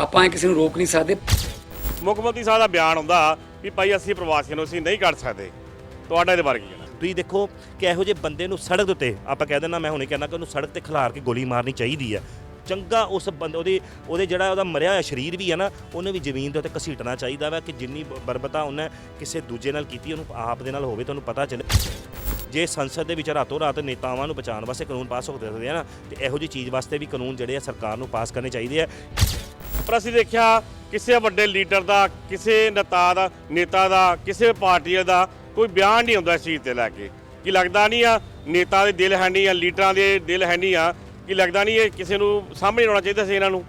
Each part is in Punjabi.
ਆਪਾਂ ਇਹ ਕਿਸੇ ਨੂੰ ਰੋਕ ਨਹੀਂ ਸਕਦੇ। ਮੁੱਖ ਮੰਤਰੀ ਸਾਹਿਬ ਦਾ ਬਿਆਨ ਹੁੰਦਾ ਵੀ ਭਾਈ ਅਸੀਂ ਪ੍ਰਵਾਸੀਆਂ ਨੂੰ ਅਸੀਂ ਨਹੀਂ ਕੱਢ ਸਕਦੇ। ਤੁਹਾਡਾ ਇਹਦੇ ਬਾਰੇ ਕੀ ਕਹਿਣਾ? ਤੁਸੀਂ ਦੇਖੋ ਕਿ ਇਹੋ ਜਿਹੇ ਬੰਦੇ ਨੂੰ ਸੜਕ ਦੇ ਉੱਤੇ ਆਪਾਂ ਕਹਿ ਦਿੰਦਾ ਮੈਂ ਹੁਣੇ ਕਹਿੰਦਾ ਕਿ ਉਹਨੂੰ ਸੜਕ ਤੇ ਖਿਲਾਰ ਕੇ ਗੋਲੀ ਮਾਰਨੀ ਚਾਹੀਦੀ ਹੈ ਚੰਗਾ ਉਸ ਬੰਦੇ ਉਹਦੇ ਉਹਦੇ ਜਿਹੜਾ ਉਹਦਾ ਮਰਿਆ ਹੋਇਆ ਸਰੀਰ ਵੀ ਹੈ ਨਾ ਉਹਨੇ ਵੀ ਜ਼ਮੀਨ ਦੇ ਉੱਤੇ ਘਸੀਟਣਾ ਚਾਹੀਦਾ ਵਾ ਕਿ ਜਿੰਨੀ ਬਰਬਤਾ ਉਹਨੇ ਕਿਸੇ ਦੂਜੇ ਨਾਲ ਕੀਤੀ ਉਹਨੂੰ ਆਪ ਦੇ ਨਾਲ ਹੋਵੇ ਤੁਹਾਨੂੰ ਪਤਾ ਚੱਲੇ। ਜੇ ਸੰਸਦ ਦੇ ਵਿੱਚ ਰਾਤੋਂ ਰਾਤ ਨੇਤਾਵਾਂ ਨੂੰ ਬਚਾਉਣ ਵਾਸਤੇ ਕਾਨੂੰਨ ਪਾਸ ਹੋ ਸਕਦੇ ਆ ਨਾ ਤੇ ਇਹੋ ਜਿਹੀ ਚੀਜ਼ ਵਾਸਤੇ ਵੀ ਕਾਨੂੰਨ ਜਿਹੜੇ ਆ ਸਰਕਾਰ ਨੂੰ ਪਾਸ ਕਰਨੇ ਚਾਹੀਦੇ ਆ। ਪਰ ਅਸੀਂ ਦੇਖਿਆ ਕਿਸੇ ਵੱਡੇ ਲੀਡਰ ਦਾ, ਕਿਸੇ ਨੇਤਾ ਦਾ ਨੇਤਾ ਦਾ, ਕਿਸੇ ਪਾਰਟੀ ਦਾ ਕੋਈ ਬਿਆਨ ਨਹੀਂ ਹੁੰਦਾ ਇਸ ਚੀਜ਼ ਤੇ ਲੈ ਕੇ। ਕੀ ਲੱਗਦਾ ਨਹੀਂ ਆ, ਨੇਤਾ ਦੇ ਦਿਲ ਹੈ ਨਹੀਂ ਆ, ਲੀਡਰਾਂ ਦੇ ਦਿਲ ਹੈ ਨਹੀਂ ਆ, ਕਿ ਲੱਗਦਾ ਨਹੀਂ ਇਹ ਕਿਸੇ ਨੂੰ ਸਾਹਮਣੇ ਆਉਣਾ ਚਾਹੀਦਾ ਸੀ ਇਹਨਾਂ ਨੂੰ?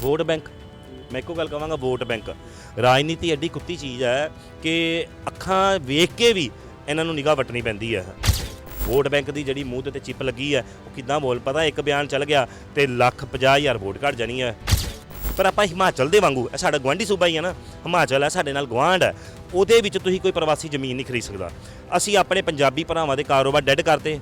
Vote bank. ਮੈਂ ਇੱਕੋ ਗੱਲ ਕਹਾਂਗਾ ਵੋਟ ਬੈਂਕ। ਰਾਜਨੀਤੀ ਐਡੀ ਕੁੱਤੀ ਚੀਜ਼ ਹੈ ਕਿ ਅੱਖਾਂ ਵੇਖ ਕੇ ਵੀ ਇਹਨਾਂ ਨੂੰ ਨਿਗਾਹ ਵਟਣੀ ਪੈਂਦੀ ਹੈ। ਵੋਟ ਬੈਂਕ ਦੀ ਜਿਹੜੀ ਮੂੰਹ 'ਤੇ ਉੱਤੇ ਚਿੱਪ ਲੱਗੀ ਹੈ, ਉਹ ਕਿੱਦਾਂ ਬੋਲ ਪਤਾ, ਇੱਕ ਬਿਆਨ ਚੱਲ ਗਿਆ ਤੇ ਲੱਖ ਪੰਜਾਹ ਹਜ਼ਾਰ ਵੋਟ ਘਟ ਜਾਣੀ ਹੈ। ਪਰ ਆਪਾਂ ਹਿਮਾਚਲ ਦੇ ਵਾਂਗੂ, ਇਹ ਸਾਡਾ ਗਵਾਂਢੀ ਸੂਬਾ ਹੀ ਹੈ ਨਾ, ਹਿਮਾਚਲ ਹੈ ਸਾਡੇ ਨਾਲ ਗਵਾਂਢ ਹੈ ਉਹਦੇ ਵਿੱਚ ਤੁਸੀਂ ਕੋਈ ਪ੍ਰਵਾਸੀ ਜ਼ਮੀਨ ਨਹੀਂ ਖਰੀਦ ਸਕਦਾ। ਅਸੀਂ ਆਪਣੇ ਪੰਜਾਬੀ ਭਰਾਵਾਂ ਦੇ ਕਾਰੋਬਾਰ ਡੈਡ ਕਰਤੇ,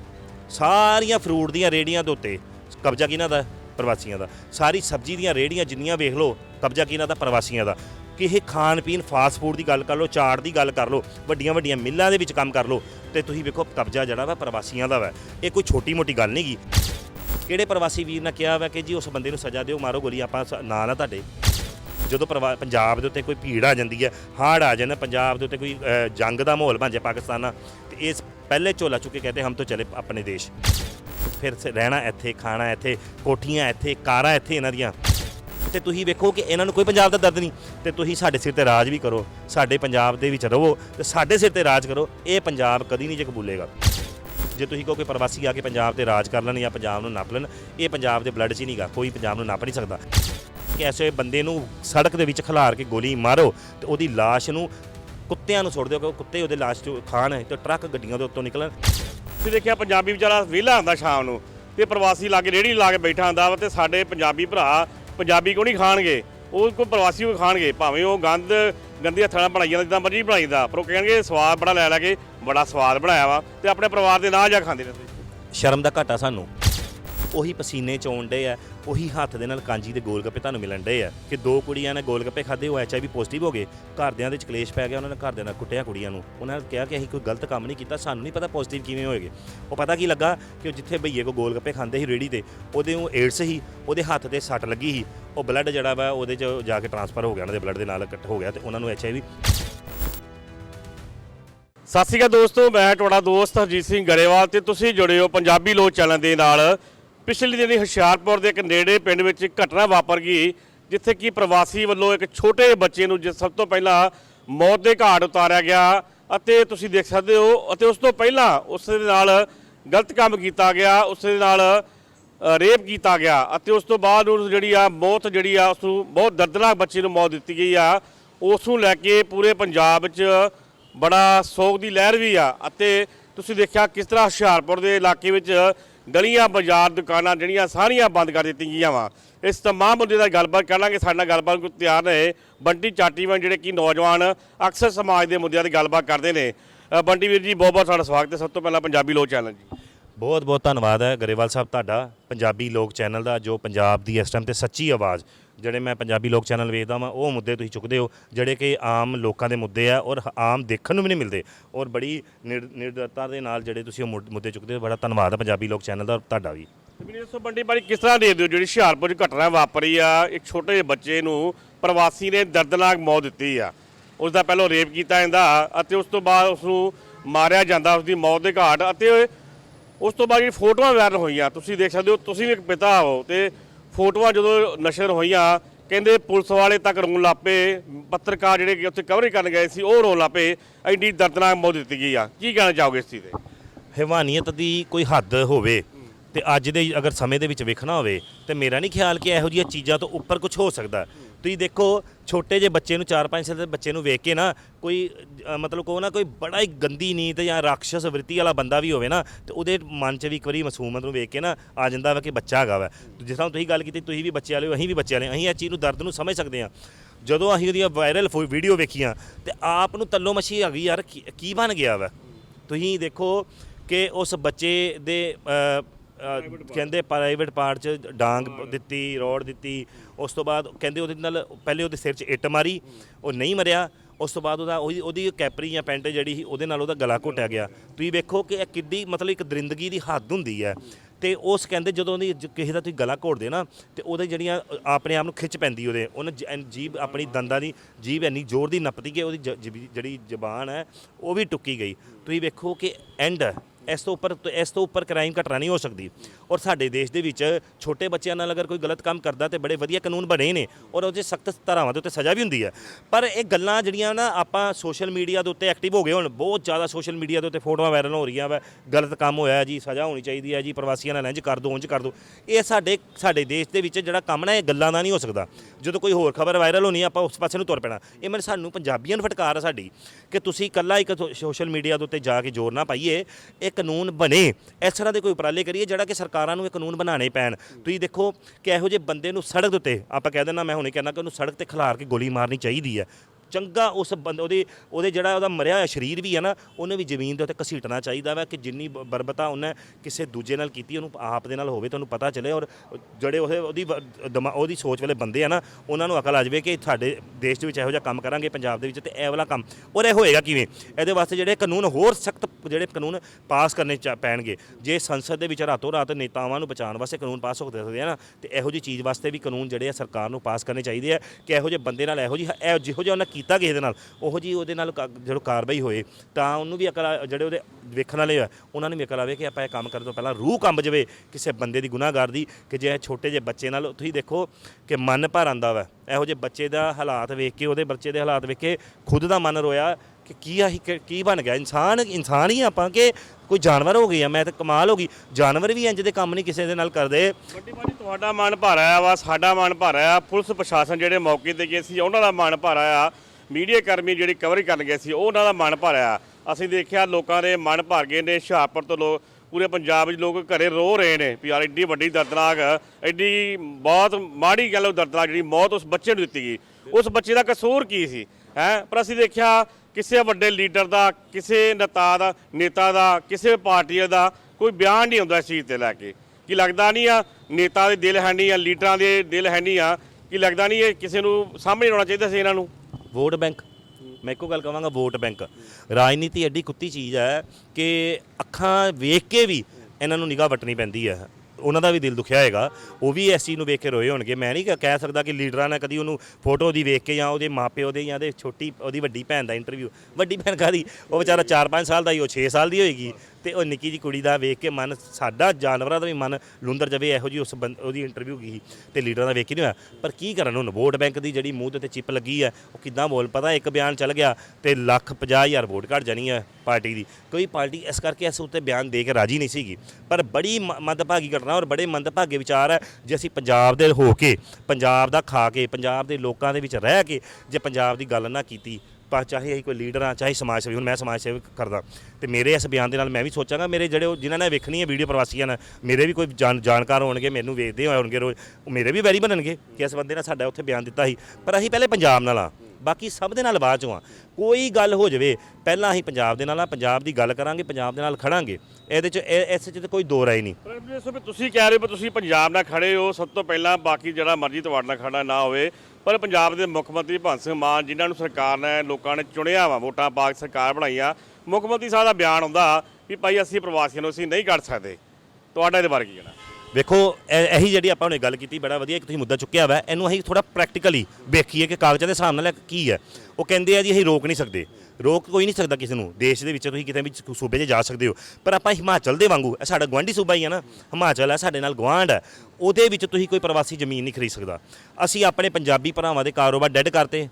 ਸਾਰੀਆਂ ਫਰੂਟ ਦੀਆਂ ਰੇੜੀਆਂ ਦੇ ਉੱਤੇ, ਕਬਜ਼ਾ ਕਿਹਨਾਂ ਦਾ? ਪ੍ਰਵਾਸੀਆਂ ਦਾ। ਸਾਰੀ ਸਬਜ਼ੀ ਦੀਆਂ ਰੇੜੀਆਂ ਜਿੰਨੀਆਂ ਵੇਖ ਲਓ, ਕਬਜ਼ਾ ਕਿਹਨਾਂ ਦਾ? ਪ੍ਰਵਾਸੀਆਂ ਦਾ। ਕਿਸੇ ਖਾਣ ਪੀਣ ਫਾਸਟ ਫੂਡ ਦੀ ਗੱਲ ਕਰ ਲਓ, ਚਾਟ ਦੀ ਗੱਲ ਕਰ ਲਓ, ਵੱਡੀਆਂ ਵੱਡੀਆਂ ਮਿੱਲਾਂ ਦੇ ਵਿੱਚ ਕੰਮ ਕਰ ਲਓ, ਤੇ ਤੁਸੀਂ ਵੇਖੋ ਕਬਜ਼ਾ ਜਿਹੜਾ ਵਾ ਪ੍ਰਵਾਸੀਆਂ ਦਾ ਵਾ। ਇਹ ਕੋਈ ਛੋਟੀ ਮੋਟੀ ਗੱਲ ਨਹੀਂ ਨਹੀਂਗੀ ਕਿਹੜੇ ਪ੍ਰਵਾਸੀ ਵੀਰ ਨੇ ਕਿਹਾ ਵਾ ਕਿ ਜੀ ਉਸ ਬੰਦੇ ਨੂੰ ਸਜ਼ਾ ਦਿਓ ਮਾਰੋ ਗੋਲੀ ਆਪਾਂ ਸ- ਨਾਲ ਆ ਤੁਹਾਡੇ। ਜਦੋਂ ਪ੍ਰਵਾ- ਪੰਜਾਬ ਦੇ ਉੱਤੇ ਕੋਈ ਭੀੜ ਆ ਜਾਂਦੀ ਹੈ ਹਾੜ ਆ ਜਾਂਦਾ ਪੰਜਾਬ ਦੇ ਉੱਤੇ ਕੋਈ ਅ, ਜੰਗ ਦਾ ਮਾਹੌਲ ਬਣ ਜਾਏ ਪਾਕਿਸਤਾਨ ਨਾਲ ਤੇ ਇਸ ਪਹਿਲੇ ਝੋਲਾ ਚੁੱਕ ਕੇ ਕਹਿੰਦੇ ਹਮ ਤੋਂ ਚਲੇ ਆਪਣੇ ਦੇਸ਼। ਫਿਰ ਸੇ ਰਹਿਣਾ ਇੱਥੇ ਖਾਣਾ ਇੱਥੇ ਕੋਠੀਆਂ ਇੱਥੇ ਕਾਰਾਂ ਇੱਥੇ ਇਹਨਾਂ ਦੀਆਂ। ਤੇ ਤੁਸੀਂ ਵੇਖੋ ਕਿ ਇਹਨਾਂ ਨੂੰ ਕੋਈ ਪੰਜਾਬ ਦਾ ਦਰਦ ਨਹੀਂ। ਤੇ ਤੁਸੀਂ ਸਾਡੇ ਸਿਰ ਤੇ ਰਾਜ ਵੀ ਕਰੋ ਸਾਡੇ ਪੰਜਾਬ ਦੇ ਵਿੱਚ ਰਹੋ ਤੇ ਸਾਡੇ ਸਿਰ ਤੇ ਰਾਜ ਕਰੋ ਇਹ ਪੰਜਾਬ ਕਦੀ ਨਹੀਂ ਜੇ ਕਬੂਲੇਗਾ। ਜੇ ਤੁਸੀਂ ਕਹੋ ਕਿ ਪ੍ਰਵਾਸੀ ਆ ਕੇ ਪੰਜਾਬ ਤੇ ਰਾਜ ਕਰ ਲੈਣ ਜਾਂ ਪੰਜਾਬ ਨੂੰ ਨੱਪ ਲੈਣ, ਇਹ ਪੰਜਾਬ ਦੇ ਬਲੱਡ 'ਚ ਹੀ ਨਹੀਂਗਾ ਕੋਈ ਪੰਜਾਬ ਨੂੰ ਨੱਪ ਨਹੀਂ ਸਕਦਾ। ਕਿ ਐਸੇ ਬੰਦੇ ਨੂੰ ਸੜਕ ਦੇ ਵਿੱਚ ਖਿਲਾਰ ਕੇ ਗੋਲੀ ਮਾਰੋ ਤੇ ਉਹਦੀ ਲਾਸ਼ ਨੂੰ ਕੁੱਤਿਆਂ ਨੂੰ ਸੁੱਟ ਦਿਓ ਕਿ ਉਹ ਕੁੱਤੇ ਉਹਦੇ ਲਾਸ਼ 'ਚ ਖਾਣ ਤੇ ਟਰੱਕ ਗੱਡੀਆਂ ਦੇ ਉੱਤੋਂ ਨਿਕਲਣ। ਤੁਸੀਂ ਦੇਖਿਆ ਪੰਜਾਬੀ ਵਿਚਾਰਾ ਵਿਹਲਾ ਹੁੰਦਾ ਸ਼ਾਮ ਨੂੰ ਤੇ ਪ੍ਰਵਾਸੀ ਲਾਗੇ ਕੇ ਰੇੜੀ ਲਾ ਕੇ ਬੈਠਾ ਹੁੰਦਾ ਵਾ ਤੇ ਸਾਡੇ ਪੰਜਾਬੀ ਭਰਾ ਪੰਜਾਬੀ ਕਿਉਂ ਨਹੀਂ ਖਾਣਗੇ? ਉਹ ਕੋਈ ਪ੍ਰਵਾਸੀ ਉਹ ਖਾਣਗੇ, ਭਾਵੇਂ ਉਹ ਗੰਦ ਗੰਦੀ ਹੱਥਾਂ ਨਾਲ ਬਣਾਈ ਜਾਂਦਾ, ਜਿੱਦਾਂ ਮਰਜ਼ੀ ਬਣਾਈ ਜਾਂਦਾ, ਪਰ ਉਹ ਕਹਿਣਗੇ ਸਵਾਦ ਬੜਾ ਲੈ ਲੈ ਕੇ ਬੜਾ ਸਵਾਦ ਬਣਾਇਆ ਵਾ ਤੇ ਆਪਣੇ ਪਰਿਵਾਰ ਦੇ ਨਾਲ ਜਾ ਖਾਂਦੇ ਰਹਿੰਦੇ ਸ਼ਰਮ ਦਾ ਘਾਟਾ ਸਾਨੂੰ। ਉਹੀ ਪਸੀਨੇ ਚੋਣ ਡੇ ਆ, ਉਹੀ ਹੱਥ ਦੇ ਨਾਲ ਕਾਂਜੀ ਦੇ ਗੋਲ ਗੱਪੇ ਤੁਹਾਨੂੰ ਮਿਲਣ ਡੇ ਆ ਕਿ ਦੋ ਕੁੜੀਆਂ ਨੇ ਗੋਲ ਗੱਪੇ ਖਾਦੇ ਉਹ ਐਚਆਈਵੀ ਪੋਜ਼ਿਟਿਵ ਹੋ ਗਏ, ਘਰਦਿਆਂ ਦੇ ਵਿੱਚ ਕਲੇਸ਼ ਪੈ ਗਿਆ, ਉਹਨਾਂ ਨੇ ਘਰਦਿਆਂ ਨਾਲ ਕੁੱਟਿਆ ਕੁੜੀਆਂ ਨੂੰ। ਉਹਨਾਂ ਨੇ ਕਿਹਾ ਕਿ ਅਸੀਂ ਕੋਈ ਗਲਤ ਕੰਮ ਨਹੀਂ ਕੀਤਾ, ਸਾਨੂੰ ਨਹੀਂ ਪਤਾ ਪੋਜ਼ਿਟਿਵ ਕਿਵੇਂ ਹੋਏਗੇ। ਉਹ ਪਤਾ ਕੀ ਲੱਗਾ ਕਿ ਉਹ ਜਿੱਥੇ ਭਈਏ ਕੋ ਗੋਲ ਗੱਪੇ ਖਾਂਦੇ ਸੀ ਰੇੜੀ ਤੇ, ਉਹਦੇ ਉਹ ਏਡਸ ਸੀ, ਉਹਦੇ ਹੱਥ ਤੇ ਸੱਟ ਲੱਗੀ ਸੀ ਉਹ ਬਲੱਡ ਜਿਹੜਾ ਵਾ, ਉਹਦੇ ਚ ਜਾ ਕੇ ਟਰਾਂਸਫਰ ਹੋ ਗਿਆ, ਉਹਨਾਂ ਦੇ ਬਲੱਡ ਦੇ ਨਾਲ ਇਕੱਠ ਹੋ ਗਿਆ ਤੇ ਉਹਨਾਂ ਨੂੰ ਐਚਆਈਵੀ ਸਤਿ ਸ਼੍ਰੀ ਅਕਾਲ ਦੋਸਤੋ, ਮੈਂ ਤੁਹਾਡਾ ਦੋਸਤ ਹਰਜੀਤ ਸਿੰਘ ਗਰੇਵਾਲ ਤੇ ਤੁਸੀਂ ਜੁੜੇ ਹੋ ਪੰਜਾਬੀ ਲੋਕ ਚੈਨਲ ਦੇ ਨਾਲ। ਪਿਛਲੇ ਦਿਨੀ ਹੁਸ਼ਿਆਰਪੁਰ ਦੇ ਇੱਕ ਨੇੜੇ ਪਿੰਡ ਵਿੱਚ ਇੱਕ ਘਟਨਾ ਵਾਪਰ ਗਈ, ਜਿੱਥੇ ਕਿ ਪ੍ਰਵਾਸੀ ਵੱਲੋਂ ਇੱਕ ਛੋਟੇ ਬੱਚੇ ਨੂੰ ਜਿਸ ਸਭ ਤੋਂ ਪਹਿਲਾਂ ਮੌਤ ਦੇ ਘਾਟ ਉਤਾਰਿਆ ਗਿਆ ਅਤੇ ਤੁਸੀਂ ਦੇਖ ਸਕਦੇ ਹੋ ਅਤੇ ਉਸ ਤੋਂ ਪਹਿਲਾਂ ਉਸ ਦੇ ਨਾਲ ਗਲਤ ਕੰਮ ਕੀਤਾ ਗਿਆ ਉਸ ਦੇ ਨਾਲ ਰੇਪ ਕੀਤਾ ਗਿਆ ਅਤੇ ਉਸ ਤੋਂ ਬਾਅਦ ਉਸ ਜਿਹੜੀ ਆ ਮੌਤ ਜਿਹੜੀ ਆ, ਉਸ ਨੂੰ ਬਹੁਤ ਦਰਦਨਾਕ ਬੱਚੇ ਨੂੰ ਮੌਤ ਦਿੱਤੀ ਗਈ ਆ। ਉਸ ਨੂੰ ਲੈ ਕੇ ਪੂਰੇ ਪੰਜਾਬ 'ਚ ਬੜਾ ਸੋਗ ਦੀ ਲਹਿਰ ਵੀ ਆ ਅਤੇ ਤੁਸੀਂ ਦੇਖਿਆ ਕਿਸ ਤਰ੍ਹਾਂ ਹੁਸ਼ਿਆਰਪੁਰ ਦੇ ਇਲਾਕੇ ਵਿੱਚ ਗਲੀਆਂ, ਬਾਜ਼ਾਰ, ਦੁਕਾਨਾਂ ਜਿਹੜੀਆਂ ਸਾਰੀਆਂ ਬੰਦ ਕਰ ਦਿੱਤੀਆਂ ਗਈਆਂ ਵਾ। ਇਸ ਤਮਾਮ ਮੁੱਦੇ ਦਾ ਗੱਲਬਾਤ ਕਰਾਂਗੇ ਸਾਡੇ ਨਾਲ ਗੱਲਬਾਤ ਨੂੰ ਤਿਆਰ ਰਹੇ ਬੰਟੀ ਚਾਟੀਵਨ, ਜਿਹੜੇ ਕਿ ਨੌਜਵਾਨ ਅਕਸਰ ਸਮਾਜ ਦੇ ਮੁੱਦਿਆਂ ਦੀ ਗੱਲਬਾਤ ਕਰਦੇ ਨੇ। ਬੰਟੀ ਵੀਰ ਜੀ ਬਹੁਤ ਬਹੁਤ ਤੁਹਾਡਾ ਸਵਾਗਤ ਹੈ। ਸਭ ਤੋਂ ਪਹਿਲਾਂ ਪੰਜਾਬੀ ਲੋਕ ਚੈਨਲ ਜੀ। ਬਹੁਤ ਬਹੁਤ ਧੰਨਵਾਦ ਹੈ ਗਰੇਵਾਲ ਸਾਹਿਬ ਤੁਹਾਡਾ ਪੰਜਾਬੀ ਲੋਕ ਚੈਨਲ ਦਾ, ਜੋ ਪੰਜਾਬ ਦੀ ਇਸ ਟਾਈਮ ਤੇ ਸੱਚੀ ਆਵਾਜ਼, ਜਿਹੜੇ ਮੈਂ ਪੰਜਾਬੀ ਲੋਕ ਚੈਨਲ ਵੇਖਦਾ ਵਾਂ, ਉਹ ਮੁੱਦੇ ਤੁਸੀਂ ਚੁੱਕਦੇ ਹੋ, ਜਿਹੜੇ ਕਿ ਆਮ ਲੋਕਾਂ ਦੇ ਮੁੱਦੇ ਆ ਔਰ ਆਮ ਦੇਖਣ ਨੂੰ ਵੀ ਨਹੀਂ ਮਿਲਦੇ। ਔਰ ਬੜੀ ਨਿਰ- ਨਿਰਦਰਤਾ ਦੇ ਨਾਲ ਜਿਹੜੇ ਤੁਸੀਂ ਉਹ ਮੁੱਦ- ਮੁੱਦੇ ਚੁੱਕਦੇ ਹੋ, ਬੜਾ ਧੰਨਵਾਦ ਹੈ ਪੰਜਾਬੀ ਲੋਕ ਚੈਨਲ ਦਾ ਔਰ ਤੁਹਾਡਾ ਵੀ। ਤੇ ਮੈਨੂੰ ਦੱਸੋ ਬਾਰੇ ਕਿਸ ਤਰ੍ਹਾਂ ਦੇਖਦੇ ਹੋ ਜਿਹੜੀ ਹੁਸ਼ਿਆਰਪੁਰ 'ਚ ਘਟਨਾ ਵਾਪਰੀ ਆ? ਇੱਕ ਛੋਟੇ ਜਿਹੇ ਬੱਚੇ ਨੂੰ ਪ੍ਰਵਾਸੀ ਨੇ ਦਰਦਨਾਕ ਮੌਤ ਦਿੱਤੀ ਆ। ਉਸ ਦਾ ਪਹਿਲਾਂ ਰੇਪ ਕੀਤਾ ਜਾਂਦਾ ਅਤੇ ਉਸ ਤੋਂ ਬਾਅਦ ਉਸ ਨੂੰ ਮਾਰਿਆ ਜਾਂਦਾ ਉਸ ਦੀ ਮੌਤ ਦੇ ਘਾਟ ਅਤੇ ਉਸ ਤੋਂ ਬਾਅਦ ਜਿਹੜੀ ਫੋਟੋਆਂ ਵਾਇਰਲ ਹੋਈਆਂ, ਤੁਸੀਂ ਦੇਖ ਸਕਦੇ ਹੋ, ਤੁਸੀਂ ਵੀ ਇੱਕ ਪਿਤਾ ਹੋ ਤੇ ਫੋਟੋਆਂ ਜਦੋਂ ਨਸ਼ਰ ਹੋਈਆਂ, ਕਹਿੰਦੇ ਪੁਲਿਸ ਵਾਲੇ ਤੱਕ ਰੋਣ ਲੱਪੇ ਪੱਤਰਕਾਰ ਜਿਹੜੇ ਉੱਥੇ ਕਵਰੇਜ ਕਰਨ ਗਏ ਸੀ, ਉਹ ਰੋਣ ਲੱਪੇ ਐਡੀ ਦਰਦਨਾਕ ਮੌਤ ਦਿੱਤੀ ਗਈ ਆ। ਕੀ ਕਹਿਣਾ ਚਾਹੋਗੇ ਇਸ ਚੀਜ਼ ਤੇ ਹੈਵਾਨੀਅਤ ਦੀ ਕੋਈ ਹੱਦ ਹੋਵੇ ਤੇ ਅੱਜ ਦੇ ਅਗਰ ਸਮੇਂ ਦੇ ਵਿੱਚ ਵੇਖਣਾ ਹੋਵੇ, ਤੇ ਮੇਰਾ ਨਹੀਂ ਖਿਆਲ ਕਿ ਇਹੋ ਜਿਹੀਆਂ ਚੀਜ਼ਾਂ ਤੋਂ ਉੱਪਰ ਕੁਝ ਹੋ ਸਕਦਾ। ਤੁਸੀਂ ਦੇਖੋ ਛੋਟੇ ਜਿਹੇ ਬੱਚੇ ਨੂੰ 4-5 ਸਾਲ ਦੇ ਬੱਚੇ ਨੂੰ ਵੇਖ ਕੇ ਨਾ ਕੋਈ ਅ, ਮਤਲਬ ਕਹੋ ਨਾ ਕੋਈ ਬੜਾ ਹੀ ਗੰਦੀ ਨੀਤ ਜਾਂ ਰਾਖਸ਼ਸ ਵ੍ਰਿਤੀ ਵਾਲਾ ਬੰਦਾ ਵੀ ਹੋਵੇ ਨਾ ਤੇ ਉਹਦੇ ਮਨ 'ਚ ਵੀ ਇੱਕ ਵਾਰੀ ਮਾਸੂਮਤ ਨੂੰ ਵੇਖ ਕੇ ਨਾ ਆ ਜਾਂਦਾ ਵਾ ਕਿ ਬੱਚਾ ਹੈਗਾ ਵਾ ਜਿਸ ਤਰ੍ਹਾਂ ਤੁਸੀਂ ਗੱਲ ਕੀਤੀ ਤੁਸੀਂ ਵੀ ਬੱਚੇ ਵਾਲੇ ਹੋ ਅਸੀਂ ਵੀ ਬੱਚੇ ਵਾਲੇ ਹਾਂ। ਅਸੀਂ ਇਹ ਚੀਜ਼ ਨੂੰ ਦਰਦ ਨੂੰ ਸਮਝ ਸਕਦੇ ਹਾਂ ਜਦੋਂ ਅਸੀਂ ਉਹਦੀਆਂ ਵਾਇਰਲ ਵੀਡੀਓ ਵੇਖੀਆਂ ਤੇ ਆਪ ਨੂੰ ਤੱਲੋ ਮੱਛੀ ਆ ਗਈ ਯਾਰ ਕੀ- ਕੀ ਬਣ ਗਿਆ ਵਾ ਤੁਸੀਂ ਦੇਖੋ ਕਿ ਉਸ ਬੱਚੇ ਦੇ ਅ, ਕਹਿੰਦੇ ਪ੍ਰਾਈਵੇਟ ਪਾਰਟ 'ਚ ਡਾਂਗ ਦਿੱਤੀ ਰੋਡ ਦਿੱਤੀ। ਉਸ ਤੋਂ ਬਾਅਦ ਕਹਿੰਦੇ ਉਹਦੇ ਨਾਲ ਪਹਿਲੇ ਉਹਦੇ ਸਿਰ 'ਚ ਇੱਟ ਮਾਰੀ ਉਹ ਨਹੀਂ ਮਰਿਆ। ਉਸ ਤੋਂ ਬਾਅਦ ਉਹਦਾ ਉਹਦੀ ਉਹਦੀ ਕੈਪਰੀ ਜਾਂ ਪੈਂਟ ਜਿਹੜੀ ਸੀ ਉਹਦੇ ਨਾਲ ਉਹਦਾ ਗਲਾ ਘੁੱਟਿਆ ਗਿਆ। ਤੁਸੀਂ ਵੇਖੋ ਕਿ ਇਹ ਕਿੱਡੀ ਮਤਲਬ ਇੱਕ ਦਰਿੰਦਗੀ ਦੀ ਹੱਦ ਹੁੰਦੀ ਹੈ। ਤੇ ਉਸ ਕਹਿੰਦੇ ਜਦੋਂ ਉਹਦੀ ਜ- ਕਿਸੇ ਦਾ ਤੁਸੀਂ ਗਲਾ ਘੋਟਦੇ ਨਾ ਤੇ ਉਹਦੇ ਜਿਹੜੀਆਂ ਆਪਣੇ ਆਪ ਨੂੰ ਖਿੱਚ ਪੈਂਦੀ ਉਹਦੇ। ਉਹਨੇ ਜ- ਐਨ ਜੀਭ ਆਪਣੀ ਦੰਦਾਂ ਦੀ ਜੀਭ ਇੰਨੀ ਜ਼ੋਰ ਦੀ ਨੱਪਦੀ ਕਿ ਉਹਦੀ ਜ- ਜਬੀ- ਜਿਹੜੀ ਜ਼ਬਾਨ ਹੈ ਉਹ ਵੀ ਟੁੱਕੀ ਗਈ। ਤੁਸੀਂ ਵੇਖੋ ਕਿ ਐਂਡ ਇਸ ਤੋਂ ਉੱਪਰ ਇਸ ਤੋਂ ਉੱਪਰ ਕ੍ਰਾਈਮ ਘਟਨਾ ਨਹੀਂ ਹੋ ਸਕਦੀ। ਔਰ ਸਾਡੇ ਦੇਸ਼ ਦੇ ਵਿੱਚ ਛੋਟੇ ਬੱਚਿਆਂ ਨਾਲ ਅਗਰ ਕੋਈ ਗਲਤ ਕੰਮ ਕਰਦਾ ਤੇ ਬੜੇ ਵਧੀਆ ਕਾਨੂੰਨ ਬਣੇ ਨੇ ਔਰ ਉਹਦੇ ਸਖਤ ਧਾਰਾਵਾਂ ਦੇ ਉੱਤੇ ਸਜ਼ਾ ਵੀ ਹੁੰਦੀ ਹੈ। ਪਰ ਇਹ ਗੱਲਾਂ ਜਿਹੜੀਆਂ ਨਾ ਆਪਾਂ ਸੋਸ਼ਲ ਮੀਡੀਆ ਦੇ ਉੱਤੇ ਐਕਟਿਵ ਹੋ ਗਏ ਹੁਣ, ਬਹੁਤ ਜ਼ਿਆਦਾ ਸੋਸ਼ਲ ਮੀਡੀਆ ਦੇ ਉੱਤੇ ਫੋਟੋਆਂ ਵਾਇਰਲ ਹੋ ਰਹੀਆਂ ਵਾ, ਗਲਤ ਕੰਮ ਹੋਇਆ ਜੀ, ਸਜ਼ਾ ਹੋਣੀ ਚਾਹੀਦੀ ਹੈ ਜੀ, ਪ੍ਰਵਾਸੀਆਂ ਨਾਲ ਇੰਝ ਕਰ ਦੋ, ਉਂਝ ਕਰ ਦੋ। ਇਹ ਸਾਡੇ ਸਾਡੇ ਦੇਸ਼ ਦੇ ਵਿੱਚ ਜਿਹੜਾ ਕੰਮ ਨਾ ਇਹ ਗੱਲਾਂ ਦਾ ਨਹੀਂ ਹੋ ਸਕਦਾ। ਜਦੋਂ ਕੋਈ ਹੋਰ ਖਬਰ ਵਾਇਰਲ ਹੋਣੀ ਆਪਾਂ ਉਸ ਪਾਸੇ ਨੂੰ ਤੁਰ ਪੈਣਾ। ਇਹ ਮੈਨੂੰ ਸਾਨੂੰ ਪੰਜਾਬੀਆਂ ਨੂੰ ਫਟਕਾਰ ਆ ਸਾਡੀ ਕਿ ਤੁਸੀਂ ਇਕੱਲਾ ਇੱਕ ਸੋਸ਼ਲ ਮੀਡੀਆ ਦੇ ਉੱਤੇ ਜਾ ਕੇ ਜ਼ੋਰ ਨਾ ਪਾਈਏ। ਇਹ ਕਾਨੂੰਨ ਬਣੇ, ਇਸ ਤਰ੍ਹਾਂ ਦੇ ਕੋਈ ਉਪਰਾਲੇ ਕਰੀਏ ਜਿਹੜਾ ਕਿ ਸਰਕਾਰਾਂ ਨੂੰ ਇਹ ਕਾਨੂੰਨ ਬਣਾਉਣੇ ਪੈਣ। ਤੁਸੀਂ ਦੇਖੋ ਕਿ ਇਹੋ ਜਿਹੇ ਬੰਦੇ ਨੂੰ ਸੜਕ ਦੇ ਉੱਤੇ ਆਪਾਂ ਕਹਿ ਦਿੰਦਾ ਮੈਂ ਹੁਣੇ ਕਹਿੰਦਾ ਕਿ ਉਹਨੂੰ ਸੜਕ ਤੇ ਖਿਲਾਰ ਕੇ ਗੋਲੀ ਮਾਰਨੀ ਚਾਹੀਦੀ ਹੈ। ਚੰਗਾ ਉਸ ਬੰਦੇ, ਉਹਦੀ, ਉਹਦੇ ਜਿਹੜਾ ਉਹਦਾ ਮਰਿਆ ਹੋਇਆ ਸਰੀਰ ਵੀ ਹੈ ਨਾ, ਉਹਨੇ ਵੀ ਜ਼ਮੀਨ ਦੇ ਉੱਤੇ ਘਸੀਟਣਾ ਚਾਹੀਦਾ ਵਾ ਕਿ ਜਿੰਨੀ ਬ- ਬਰਬਤਾ ਉਹਨੇ ਕਿਸੇ ਦੂਜੇ ਨਾਲ ਕੀਤੀ, ਉਹਨੂੰ ਆਪ ਦੇ ਨਾਲ ਹੋਵੇ, ਤੁਹਾਨੂੰ ਪਤਾ ਚੱਲੇ ਔਰ ਜਿਹੜੇ ਉਹਦੇ, ਉਹਦੀ ਵ- ਦਿਮਾ- ਉਹਦੀ ਸੋਚ ਵਾਲੇ ਬੰਦੇ ਆ ਨਾ, ਉਹਨਾਂ ਨੂੰ ਅਕਲ ਆ ਜਾਵੇ ਕਿ ਸਾਡੇ ਦੇਸ਼ ਦੇ ਵਿੱਚ ਇਹੋ ਜਿਹਾ ਕੰਮ ਕਰਾਂਗੇ, ਪੰਜਾਬ ਦੇ ਵਿੱਚ ਤੇ ਇਹ ਵਾਲਾ ਕੰਮ, ਔਰ ਇਹ ਹੋਏਗਾ ਕਿਵੇਂ? ਇਹਦੇ ਵਾਸਤੇ ਜਿਹੜੇ ਕਾਨੂੰਨ ਹੋਰ ਸਖਤ ਜਿਹੜੇ ਕਾਨੂੰਨ ਪਾਸ ਕਰਨੇ ਚਾ- ਪੈਣਗੇ, ਜੇ ਸੰਸਦ ਦੇ ਵਿੱਚ ਰਾਤੋਂ ਰਾਤ ਨੇਤਾਵਾਂ ਨੂੰ ਬਚਾਉਣ ਵਾਸਤੇ ਕਾਨੂੰਨ ਪਾਸ ਹੋ ਸਕਦੇ ਆ ਨਾ, ਤੇ ਇਹੋ ਜਿਹੀ ਚੀਜ਼ ਵਾਸਤੇ ਵੀ ਕਾਨੂੰਨ ਜਿਹੜੇ ਆ ਸਰਕਾਰ ਨੂੰ ਪਾਸ ਕਰਨੇ ਚਾਹੀਦੇ ਆ, ਕਿ ਇਹੋ ਜਿਹੇ ਬੰਦੇ ਨਾਲ ਇਹੋ ਜਿਹੀ, ਇਹ ਜਿਹੋ ਜਿਹਾ ਉਹਨਾਂ ਕੀਤਾ ਕਿਸੇ ਦੇ ਨਾਲ, ਉਹੋ ਜੀ ਉਹਦੇ ਨਾਲ ਕਾ- ਜਦੋਂ ਕਾਰਵਾਈ ਹੋਏ, ਤਾਂ ਉਹਨੂੰ ਵੀ ਅਕਲ ਆ- ਜਿਹੜੇ ਉਹਦੇ ਵੇਖਣ ਵਾਲੇ ਆ, ਉਹਨਾਂ ਨੂੰ ਵੀ ਅਕਲ ਆਵੇ ਕਿ ਆਪਾਂ ਇਹ ਕੰਮ ਕਰਨ ਤੋਂ ਪਹਿਲਾਂ ਰੂਹ ਕੰਬ ਜਾਵੇ ਕਿਸੇ ਬੰਦੇ ਦੀ ਗੁਨਾਹਗਾਰ ਦੀ, ਕਿ ਜੇ ਇਹ ਛੋਟੇ ਜਿਹੇ ਬੱਚੇ ਨਾਲ, ਤੁਸੀਂ ਦੇਖੋ ਕਿ ਮਨ ਭਰ ਆਂਦਾ ਵਾ, ਇਹੋ ਜਿਹੇ ਬੱਚੇ ਦਾ ਹਾਲਾਤ ਵੇਖ ਕੇ, ਉਹਦੇ ਬੱਚੇ ਦੇ ਹਾਲਾਤ ਵੇਖ ਕੇ ਖੁਦ ਦਾ ਮਨ ਰੋਇਆ ਕਿ ਕੀ ਆਹੀ ਕਿ- ਕੀ ਬਣ ਗਿਆ, ਇਨਸਾਨ ਇਨਸਾਨ ਹੀ ਆਪਾਂ ਕਿ ਕੋਈ ਜਾਨਵਰ ਹੋ ਗਏ ਆ, ਮੈਂ ਤਾਂ ਕਮਾਲ ਹੋ ਗਈ, ਜਾਨਵਰ ਵੀ ਇੰਜ ਦੇ ਕੰਮ ਨਹੀਂ ਕਿਸੇ ਦੇ ਨਾਲ ਕਰਦੇ। ਵੱਡੀ ਬਾਜੀ ਤੁਹਾਡਾ ਮਨ ਭਰ ਆ ਵਾ, ਸਾਡਾ ਮਨ ਭਰ ਆਇਆ ਪੁਲਿਸ, ਪ੍ਰਸ਼ਾਸਨ ਜਿਹੜੇ ਮੌਕੇ ਤੇ ਗਏ ਸੀ, ਉਹਨਾਂ ਦਾ ਮਨ ਭਰ ਆ ਮੀਡੀਆ ਕਰਮੀ ਜਿਹੜੀ ਕਵਰ ਕਰਨ ਗਏ ਸੀ, ਉਹ ਉਹਨਾਂ ਦਾ ਮਨ ਭਰਿਆ। ਅਸੀਂ ਦੇਖਿਆ ਲੋਕਾਂ ਦੇ ਮਨ ਭਰ ਗਏ ਨੇ, ਹੁਸ਼ਿਆਰਪੁਰ ਤੋਂ ਲੋਕ, ਪੂਰੇ ਪੰਜਾਬ ਵਿੱਚ ਲੋਕ ਘਰੇ ਰੋ ਰਹੇ ਨੇ ਵੀ ਯਾਰ ਐਡੀ ਵੱਡੀ ਦਰਦਨਾਕ ਐਡੀ ਬਹੁਤ ਮਾੜੀ ਗੱਲ ਉਹ ਦਰਦਨਾਕ ਜਿਹੜੀ ਮੌਤ ਉਸ ਬੱਚੇ ਨੂੰ ਦਿੱਤੀ ਗਈ। ਉਸ ਬੱਚੇ ਦਾ ਕਸੂਰ ਕੀ ਸੀ? ਹੈ? ਪਰ ਅਸੀਂ ਦੇਖਿਆ ਕਿਸੇ ਵੱਡੇ ਲੀਡਰ ਦਾ, ਕਿਸੇ ਨੇਤਾ ਦਾ ਨੇਤਾ ਦਾ, ਕਿਸੇ ਪਾਰਟੀ ਦਾ ਕੋਈ ਬਿਆਨ ਨਹੀਂ ਹੁੰਦਾ ਇਸ ਚੀਜ਼ ਤੇ ਲੈ ਕੇ। ਕੀ ਲੱਗਦਾ ਨਹੀਂ ਆ ਨੇਤਾ ਦੇ ਦਿਲ ਹੈ ਨਹੀਂ ਆ, ਲੀਡਰਾਂ ਦੇ ਦਿਲ ਹੈ ਨਹੀਂ ਆ, ਕਿ ਲੱਗਦਾ ਨਹੀਂ ਇਹ ਕਿਸੇ ਨੂੰ ਸਾਹਮਣੇ ਆਉਣਾ ਚਾਹੀਦਾ ਸੀ ਇਹਨਾਂ ਨੂੰ? Vote bank. ਮੈਂ ਇੱਕੋ ਗੱਲ ਕਹਾਂਗਾ ਵੋਟ ਬੈਂਕ। ਰਾਜਨੀਤੀ ਐਡੀ ਕੁੱਤੀ ਚੀਜ਼ ਹੈ ਕਿ ਅੱਖਾਂ ਵੇਖ ਕੇ ਵੀ ਇਹਨਾਂ ਨੂੰ ਨਿਗਾਹ ਵਟਣੀ ਪੈਂਦੀ ਹੈ। ਉਹਨਾਂ ਦਾ ਵੀ ਦਿਲ ਦੁਖਿਆ ਹੋਏਗਾ। ਉਹ ਵੀ ਇਸ ਚੀਜ਼ ਨੂੰ ਵੇਖ ਕੇ ਰੋਏ ਹੋਣਗੇ। ਮੈਂ ਨਹੀਂ ਕਹਿ ਸਕਦਾ ਕਿ ਲੀਡਰਾਂ ਨੇ ਕਦੀ ਉਹਨੂੰ ਫੋਟੋ ਦੀ ਵੇਖ ਕੇ ਜਾਂ ਉਹਦੇ ਮਾਪਿਓ ਦੇ ਜਾਂ ਉਹਦੇ ਛੋਟੀ, ਉਹਦੀ ਵੱਡੀ ਭੈਣ ਦਾ ਇੰਟਰਵਿਊ ਵੱਡੀ ਭੈਣ ਕਾਦੀ ਉਹ ਵਿਚਾਰਾ 4-5 ਸਾਲ ਦਾ ਹੀ, ਉਹ 6 ਸਾਲ ਦੀ ਹੋਏਗੀ। ਤੇ ਉਹ ਨਿੱਕੀ ਜੀ ਕੁੜੀ ਦਾ ਵੇਖ ਕੇ ਮਨ, ਸਾਡਾ ਜਾਨਵਰਾਂ ਦਾ ਵੀ ਮਨ ਲੁੰਦਰ ਜਾਵੇ, ਇਹੋ ਜੀ ਉਸ ਬੰ, ਉਹਦੀ ਇੰਟਰਵਿਊ ਗਈ ਤੇ ਲੀਡਰਾਂ ਦਾ ਵੇਖ ਕੇ ਨਹੀਂ ਹੋਇਆ। ਪਰ ਕੀ ਕਰਨ ਹੁਣ ਵੋਟ ਬੈਂਕ ਦੀ ਜਿਹੜੀ ਮੂੰਹ ਦੇ ਉੱਤੇ ਚਿਪ ਲੱਗੀ ਹੈ ਉਹ ਕਿੱਦਾਂ ਬੋਲ? ਪਤਾ ਇੱਕ ਬਿਆਨ ਚੱਲ ਗਿਆ ਤੇ ਲੱਖ 50 ਹਜ਼ਾਰ ਵੋਟ ਘਟ ਜਾਣੀ ਹੈ ਪਾਰਟੀ ਦੀ। ਕੋਈ ਪਾਰਟੀ ਇਸ ਕਰਕੇ ਇਸ ਉੱਤੇ ਬਿਆਨ ਦੇ ਕੇ ਰਾਜੀ ਨਹੀਂ ਸੀਗੀ। ਪਰ ਬੜੀ ਮ- ਮੰਦਭਾਗੀ ਘਟਨਾ ਔਰ ਬੜੇ ਮੰਦਭਾਗੇ ਵਿਚਾਰ ਹੈ ਜੇ ਅਸੀਂ ਪੰਜਾਬ ਦੇ ਹੋ ਕੇ, ਪੰਜਾਬ ਦਾ ਖਾ ਕੇ, ਪੰਜਾਬ ਦੇ ਲੋਕਾਂ ਦੇ ਵਿੱਚ ਰਹਿ ਕੇ, ਜੇ ਪੰਜਾਬ ਦੀ ਗੱਲ ਨਾ ਕੀਤੀ ਪਾ ਚਾਹੇ ਅਸੀਂ ਕੋਈ ਲੀਡਰ ਆ ਚਾਹੇ ਸਮਾਜ ਸੇਵੀ, ਹੁਣ ਮੈਂ ਸਮਾਜ ਸੇਵਕ ਕਰਦਾ। ਤੇ ਮੇਰੇ ਇਸ ਬਿਆਨ ਦੇ ਨਾਲ ਮੈਂ ਵੀ ਸੋਚਾਂਗਾ, ਮੇਰੇ ਜਿਹੜੇ ਉਹ ਜਿਨ੍ਹਾਂ ਨੇ ਵੇਖਣੀ ਹੈ ਵੀਡੀਓ ਪ੍ਰਵਾਸੀਆਂ ਨੇ ਮੇਰੇ ਵੀ ਕੋਈ ਜਾਣ, ਜਾਣਕਾਰ ਹੋਣਗੇ, ਮੈਨੂੰ ਵੇਖਦੇ ਹੋਣਗੇ ਰੋਜ਼ ਮੇਰੇ ਵੀ ਵੈਰੀ ਬਣਨਗੇ ਕਿ ਇਸ ਬੰਦੇ ਨੇ ਸਾਡਾ ਉੱਥੇ ਬਿਆਨ ਦਿੱਤਾ ਸੀ। ਪਰ ਅਸੀਂ ਪਹਿਲੇ ਪੰਜਾਬ ਨਾਲ ਆ ਬਾਕੀ ਸਭ ਦੇ ਨਾਲ ਬਾਅਦ ਚੋਂ ਆ ਕੋਈ ਗੱਲ ਹੋ ਜਾਵੇ, ਪਹਿਲਾਂ ਅਸੀਂ ਪੰਜਾਬ ਦੇ ਨਾਲ ਆ ਪੰਜਾਬ ਦੀ ਗੱਲ ਕਰਾਂਗੇ, ਪੰਜਾਬ ਦੇ ਨਾਲ ਖੜਾਂਗੇ। ਇਹਦੇ ਚ, ਇਹ- ਇਸ ਚ ਤਾਂ ਕੋਈ ਦੋ ਰਾਏ ਨਹੀਂ। ਪਰ ਤੁਸੀਂ ਕਹਿ ਰਹੇ ਹੋ ਤੁਸੀਂ ਪੰਜਾਬ ਨਾਲ ਖੜੇ ਹੋ, ਸਭ ਤੋਂ ਪਹਿਲਾਂ ਬਾਕੀ ਜਿਹੜਾ ਮਰਜ਼ੀ ਤੁਹਾਡੇ ਨਾਲ ਖੜਾ ਨਾ ਹੋਵੇ ਪਰ ਪੰਜਾਬ ਦੇ ਮੁੱਖ ਮੰਤਰੀ ਭਗਵੰਤ ਸਿੰਘ ਮਾਨ, ਜਿਨ੍ਹਾਂ ਨੂੰ ਸਰਕਾਰ ਨੇ ਲੋਕਾਂ ਨੇ ਚੁਣਿਆ ਵਾ, ਵੋਟਾਂ ਪਾ ਕੇ ਸਰਕਾਰ ਬਣਾਈ ਆ ਮੁੱਖ ਮੰਤਰੀ ਸਾਹਿਬ ਦਾ ਬਿਆਨ ਆਉਂਦਾ ਵੀ ਭਾਈ ਅਸੀਂ ਪ੍ਰਵਾਸੀਆਂ ਨੂੰ ਅਸੀਂ ਨਹੀਂ ਕੱਢ ਸਕਦੇ। ਤੁਹਾਡਾ ਇਹਦੇ ਬਾਰੇ ਕੀ ਕਹਿਣਾ? ਵੇਖੋ, ਇਹ- ਇਹੀ ਜਿਹੜੀ ਆਪਾਂ ਹੁਣੇ ਗੱਲ ਕੀਤੀ, ਬੜਾ ਵਧੀਆ ਇੱਕ ਤੁਸੀਂ ਮੁੱਦਾ ਚੁੱਕਿਆ ਵਾ। ਇਹਨੂੰ ਅਸੀਂ ਥੋੜਾ ਪ੍ਰੈਕਟੀਕਲੀ ਵੇਖੀਏ ਕਿ ਕਾਗਜ਼ਾਂ ਦੇ ਹਿਸਾਬ ਨਾਲ ਇਹ ਕੀ ਹੈ। ਉਹ ਕਹਿੰਦੇ ਆ ਜੀ, ਅਸੀਂ ਰੋਕ ਨਹੀਂ ਸਕਦੇ। ਰੋਕ ਕੋਈ ਨਹੀਂ ਸਕਦਾ ਕਿਸੇ ਨੂੰ। ਦੇਸ਼ ਦੇ ਵਿੱਚ ਤੁਸੀਂ ਕਿਤੇ ਵੀ ਸੂਬੇ 'ਚ ਜਾ ਸਕਦੇ ਹੋ। ਪਰ ਆਪਾਂ ਹਿਮਾਚਲ ਦੇ ਵਾਂਗੂ, ਇਹ ਸਾਡਾ ਗੁਆਂਢੀ ਸੂਬਾ ਹੀ ਹੈ ਨਾ। ਹਿਮਾਚਲ ਹੈ ਸਾਡੇ ਨਾਲ ਗੁਆਂਢ ਹੈ ਉਹਦੇ ਵਿੱਚ ਤੁਸੀਂ ਕੋਈ ਪ੍ਰਵਾਸੀ ਜ਼ਮੀਨ ਨਹੀਂ ਖਰੀਦ ਸਕਦਾ। ਅਸੀਂ ਆਪਣੇ ਪੰਜਾਬੀ ਭਰਾਵਾਂ ਦੇ ਕਾਰੋਬਾਰ ਡੈਡ ਕਰਤੇ।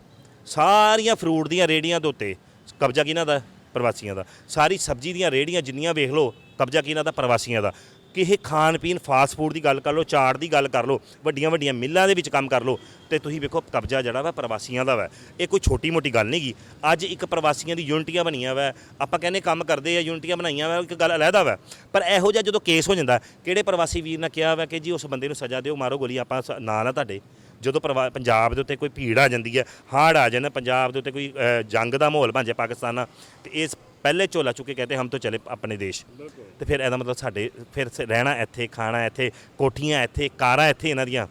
ਸਾਰੀਆਂ ਫਰੂਟ ਦੀਆਂ ਰੇੜੀਆਂ ਦੇ ਉੱਤੇ ਕਬਜ਼ਾ ਕਿਹਨਾਂ ਦਾ? ਪ੍ਰਵਾਸੀਆਂ ਦਾ। ਸਾਰੀ ਸਬਜ਼ੀ ਦੀਆਂ ਰੇੜੀਆਂ ਜਿੰਨੀਆਂ ਵੇਖ ਲਓ, ਕਬਜ਼ਾ ਕਿਹਨਾਂ ਦਾ? ਪ੍ਰਵਾਸੀਆਂ ਦਾ। ਕਿ ਇਹ ਖਾਣ ਪੀਣ ਫਾਸਟ ਫੂਡ ਦੀ ਗੱਲ ਕਰ ਲਓ, ਚਾਟ ਦੀ ਗੱਲ ਕਰ ਲਓ, ਵੱਡੀਆਂ ਵੱਡੀਆਂ ਮਿੱਲਾਂ ਦੇ ਵਿੱਚ ਕੰਮ ਕਰ ਲਓ, ਤੇ ਤੁਸੀਂ ਵੇਖੋ ਕਬਜ਼ਾ ਜਿਹੜਾ ਵਾ ਪ੍ਰਵਾਸੀਆਂ ਦਾ ਵਾ। ਇਹ ਕੋਈ ਛੋਟੀ ਮੋਟੀ ਗੱਲ ਨਹੀਂਗੀ ਅੱਜ ਇੱਕ ਪ੍ਰਵਾਸੀਆਂ ਦੀ ਯੂਨਿਟੀਆਂ ਬਣੀਆਂ ਵਾ। ਆਪਾਂ ਕਹਿੰਦੇ ਕੰਮ ਕਰਦੇ ਆ, ਯੂਨਿਟੀਆਂ ਬਣਾਈਆਂ ਵਾ, ਇੱਕ ਗੱਲ ਅਲੱਗਾ ਵਾ। ਪਰ ਇਹੋ ਜਿਹਾ ਜਦੋਂ ਕੇਸ ਹੋ ਜਾਂਦਾ, ਕਿਹੜੇ ਪ੍ਰਵਾਸੀ ਵੀਰ ਨੇ ਕਿਹਾ ਵਾ ਕਿ ਜੀ ਉਸ ਬੰਦੇ ਨੂੰ ਸਜ਼ਾ ਦਿਓ, ਮਾਰੋ ਗੋਲੀ, ਆਪਾਂ ਸ- ਨਾ ਆ ਤੁਹਾਡੇ। ਜਦੋਂ ਪ੍ਰਵਾ- ਪੰਜਾਬ ਦੇ ਉੱਤੇ ਕੋਈ ਭੀੜ ਆ ਜਾਂਦੀ ਹੈ ਹਾੜ ਆ ਜਾਂਦਾ, ਪੰਜਾਬ ਦੇ ਉੱਤੇ ਕੋਈ ਜੰਗ ਦਾ ਮਾਹੌਲ ਬਣ ਜਾਏ ਪਾਕਿਸਤਾਨ ਨਾਲ, ਤੇ ਇਸ ਪਹਿਲੇ ਝੋਲਾ ਚੁੱਕ ਕੇ ਕਹਤੇ ਹਮ ਤੋਂ ਚਲੇ ਆਪਣੇ ਦੇਸ਼। ਤੇ ਫਿਰ ਇਹਦਾ ਮਤਲਬ ਸਾਡੇ, ਫਿਰ ਸ- ਰਹਿਣਾ ਇੱਥੇ, ਖਾਣਾ ਇੱਥੇ, ਕੋਠੀਆਂ ਇੱਥੇ, ਕਾਰਾਂ ਇੱਥੇ ਇਹਨਾਂ ਦੀਆਂ।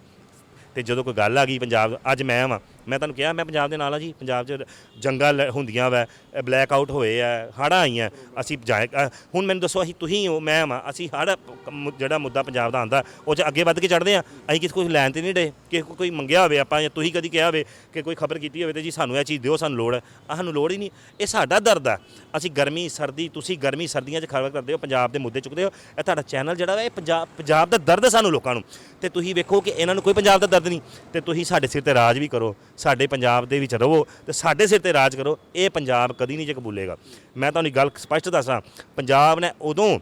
ਤੇ ਜਦੋਂ ਕੋਈ ਗੱਲ ਆ ਗਈ ਪੰਜਾਬ, ਅੱਜ ਮੈਂ ਵਾਂ ਮੈਂ ਤੁਹਾਨੂੰ ਕਿਹਾ ਮੈਂ ਪੰਜਾਬ ਦੇ ਨਾਲ ਆ ਜੀ ਪੰਜਾਬ 'ਚ ਜੰਗਾਂ ਲ- ਹੁੰਦੀਆਂ ਵੈ ਬਲੈਕ ਆਊਟ ਹੋਏ ਆ ਹੜ੍ਹਾਂ ਆਈਆਂ ਅਸੀਂ ਜਾਏ ਅ, ਹੁਣ ਮੈਨੂੰ ਦੱਸੋ ਅਸੀਂ ਤੁਸੀਂ ਹੋ ਮੈਂ ਵਾਂ ਅਸੀਂ ਹੜ੍ਹ ਮੁ ਜਿਹੜਾ ਮੁੱਦਾ ਪੰਜਾਬ ਦਾ ਆਂਦਾ ਉਹ 'ਚ ਅੱਗੇ ਵੱਧ ਕੇ ਚੜਦੇ ਆ ਅਸੀਂ ਕਿਸੇ ਕੋਈ ਲੈਣ ਤੇ ਨਹੀਂ ਡੇ ਕਿ ਕੋਈ ਮੰਗਿਆ ਹੋਵੇ ਆਪਾਂ ਜਾਂ ਤੁਸੀਂ ਕਦੀ ਕਿਹਾ ਹੋਵੇ ਕਿ ਕੋਈ ਖਬਰ ਕੀਤੀ ਹੋਵੇ ਤੇ ਜੀ ਸਾਨੂੰ ਇਹ ਚੀਜ਼ ਦਿਓ ਸਾਨੂੰ ਲੋੜ ਹੈ ਆਹ ਸਾਨੂੰ ਲੋੜ ਹੀ ਨਹੀਂ ਇਹ ਸਾਡਾ ਦਰਦ ਆ ਅਸੀਂ ਗਰਮੀ ਸਰਦੀ ਤੁਸੀਂ ਗਰਮੀ ਸਰਦੀਆਂ 'ਚ ਖਬਰ ਕਰਦੇ ਹੋ ਪੰਜਾਬ ਦੇ ਮੁੱਦੇ ਚੁੱਕਦੇ ਹੋ ਇਹ ਤੁਹਾਡਾ ਚੈਨਲ ਜਿਹੜਾ ਵਾ ਇਹ ਪੰਜਾਬ ਪੰਜਾਬ ਦਾ ਦਰਦ ਹੈ ਸਾਨੂੰ ਲੋਕਾਂ ਨੂੰ ਤੇ ਤੁਸੀਂ ਵੇਖੋ ਕਿ ਇਹਨਾਂ ਨੂੰ ਕੋਈ ਪੰਜਾਬ ਦਾ ਦਰਦ ਨਹੀਂ ਤੇ ਤੁਸੀਂ ਸਾਡੇ ਸਿਰ ਤੇ ਰਾਜ ਵੀ ਕਰੋ ਸਾਡੇ ਪੰਜਾਬ ਦੇ ਵਿੱਚ ਰਹੋ ਤੇ ਸਾਡੇ ਸਿਰ ਤੇ ਰਾਜ ਕਰੋ, ਇਹ ਪੰਜਾਬ ਕਦੀ ਨਹੀਂ ਜੇ ਕਬੂਲੇਗਾ। ਮੈਂ ਤੁਹਾਨੂੰ ਇੱਕ ਗੱਲ ਸਪਸ਼ਟ ਦੱਸਾਂ, ਪੰਜਾਬ ਨੇ ਉਦੋਂ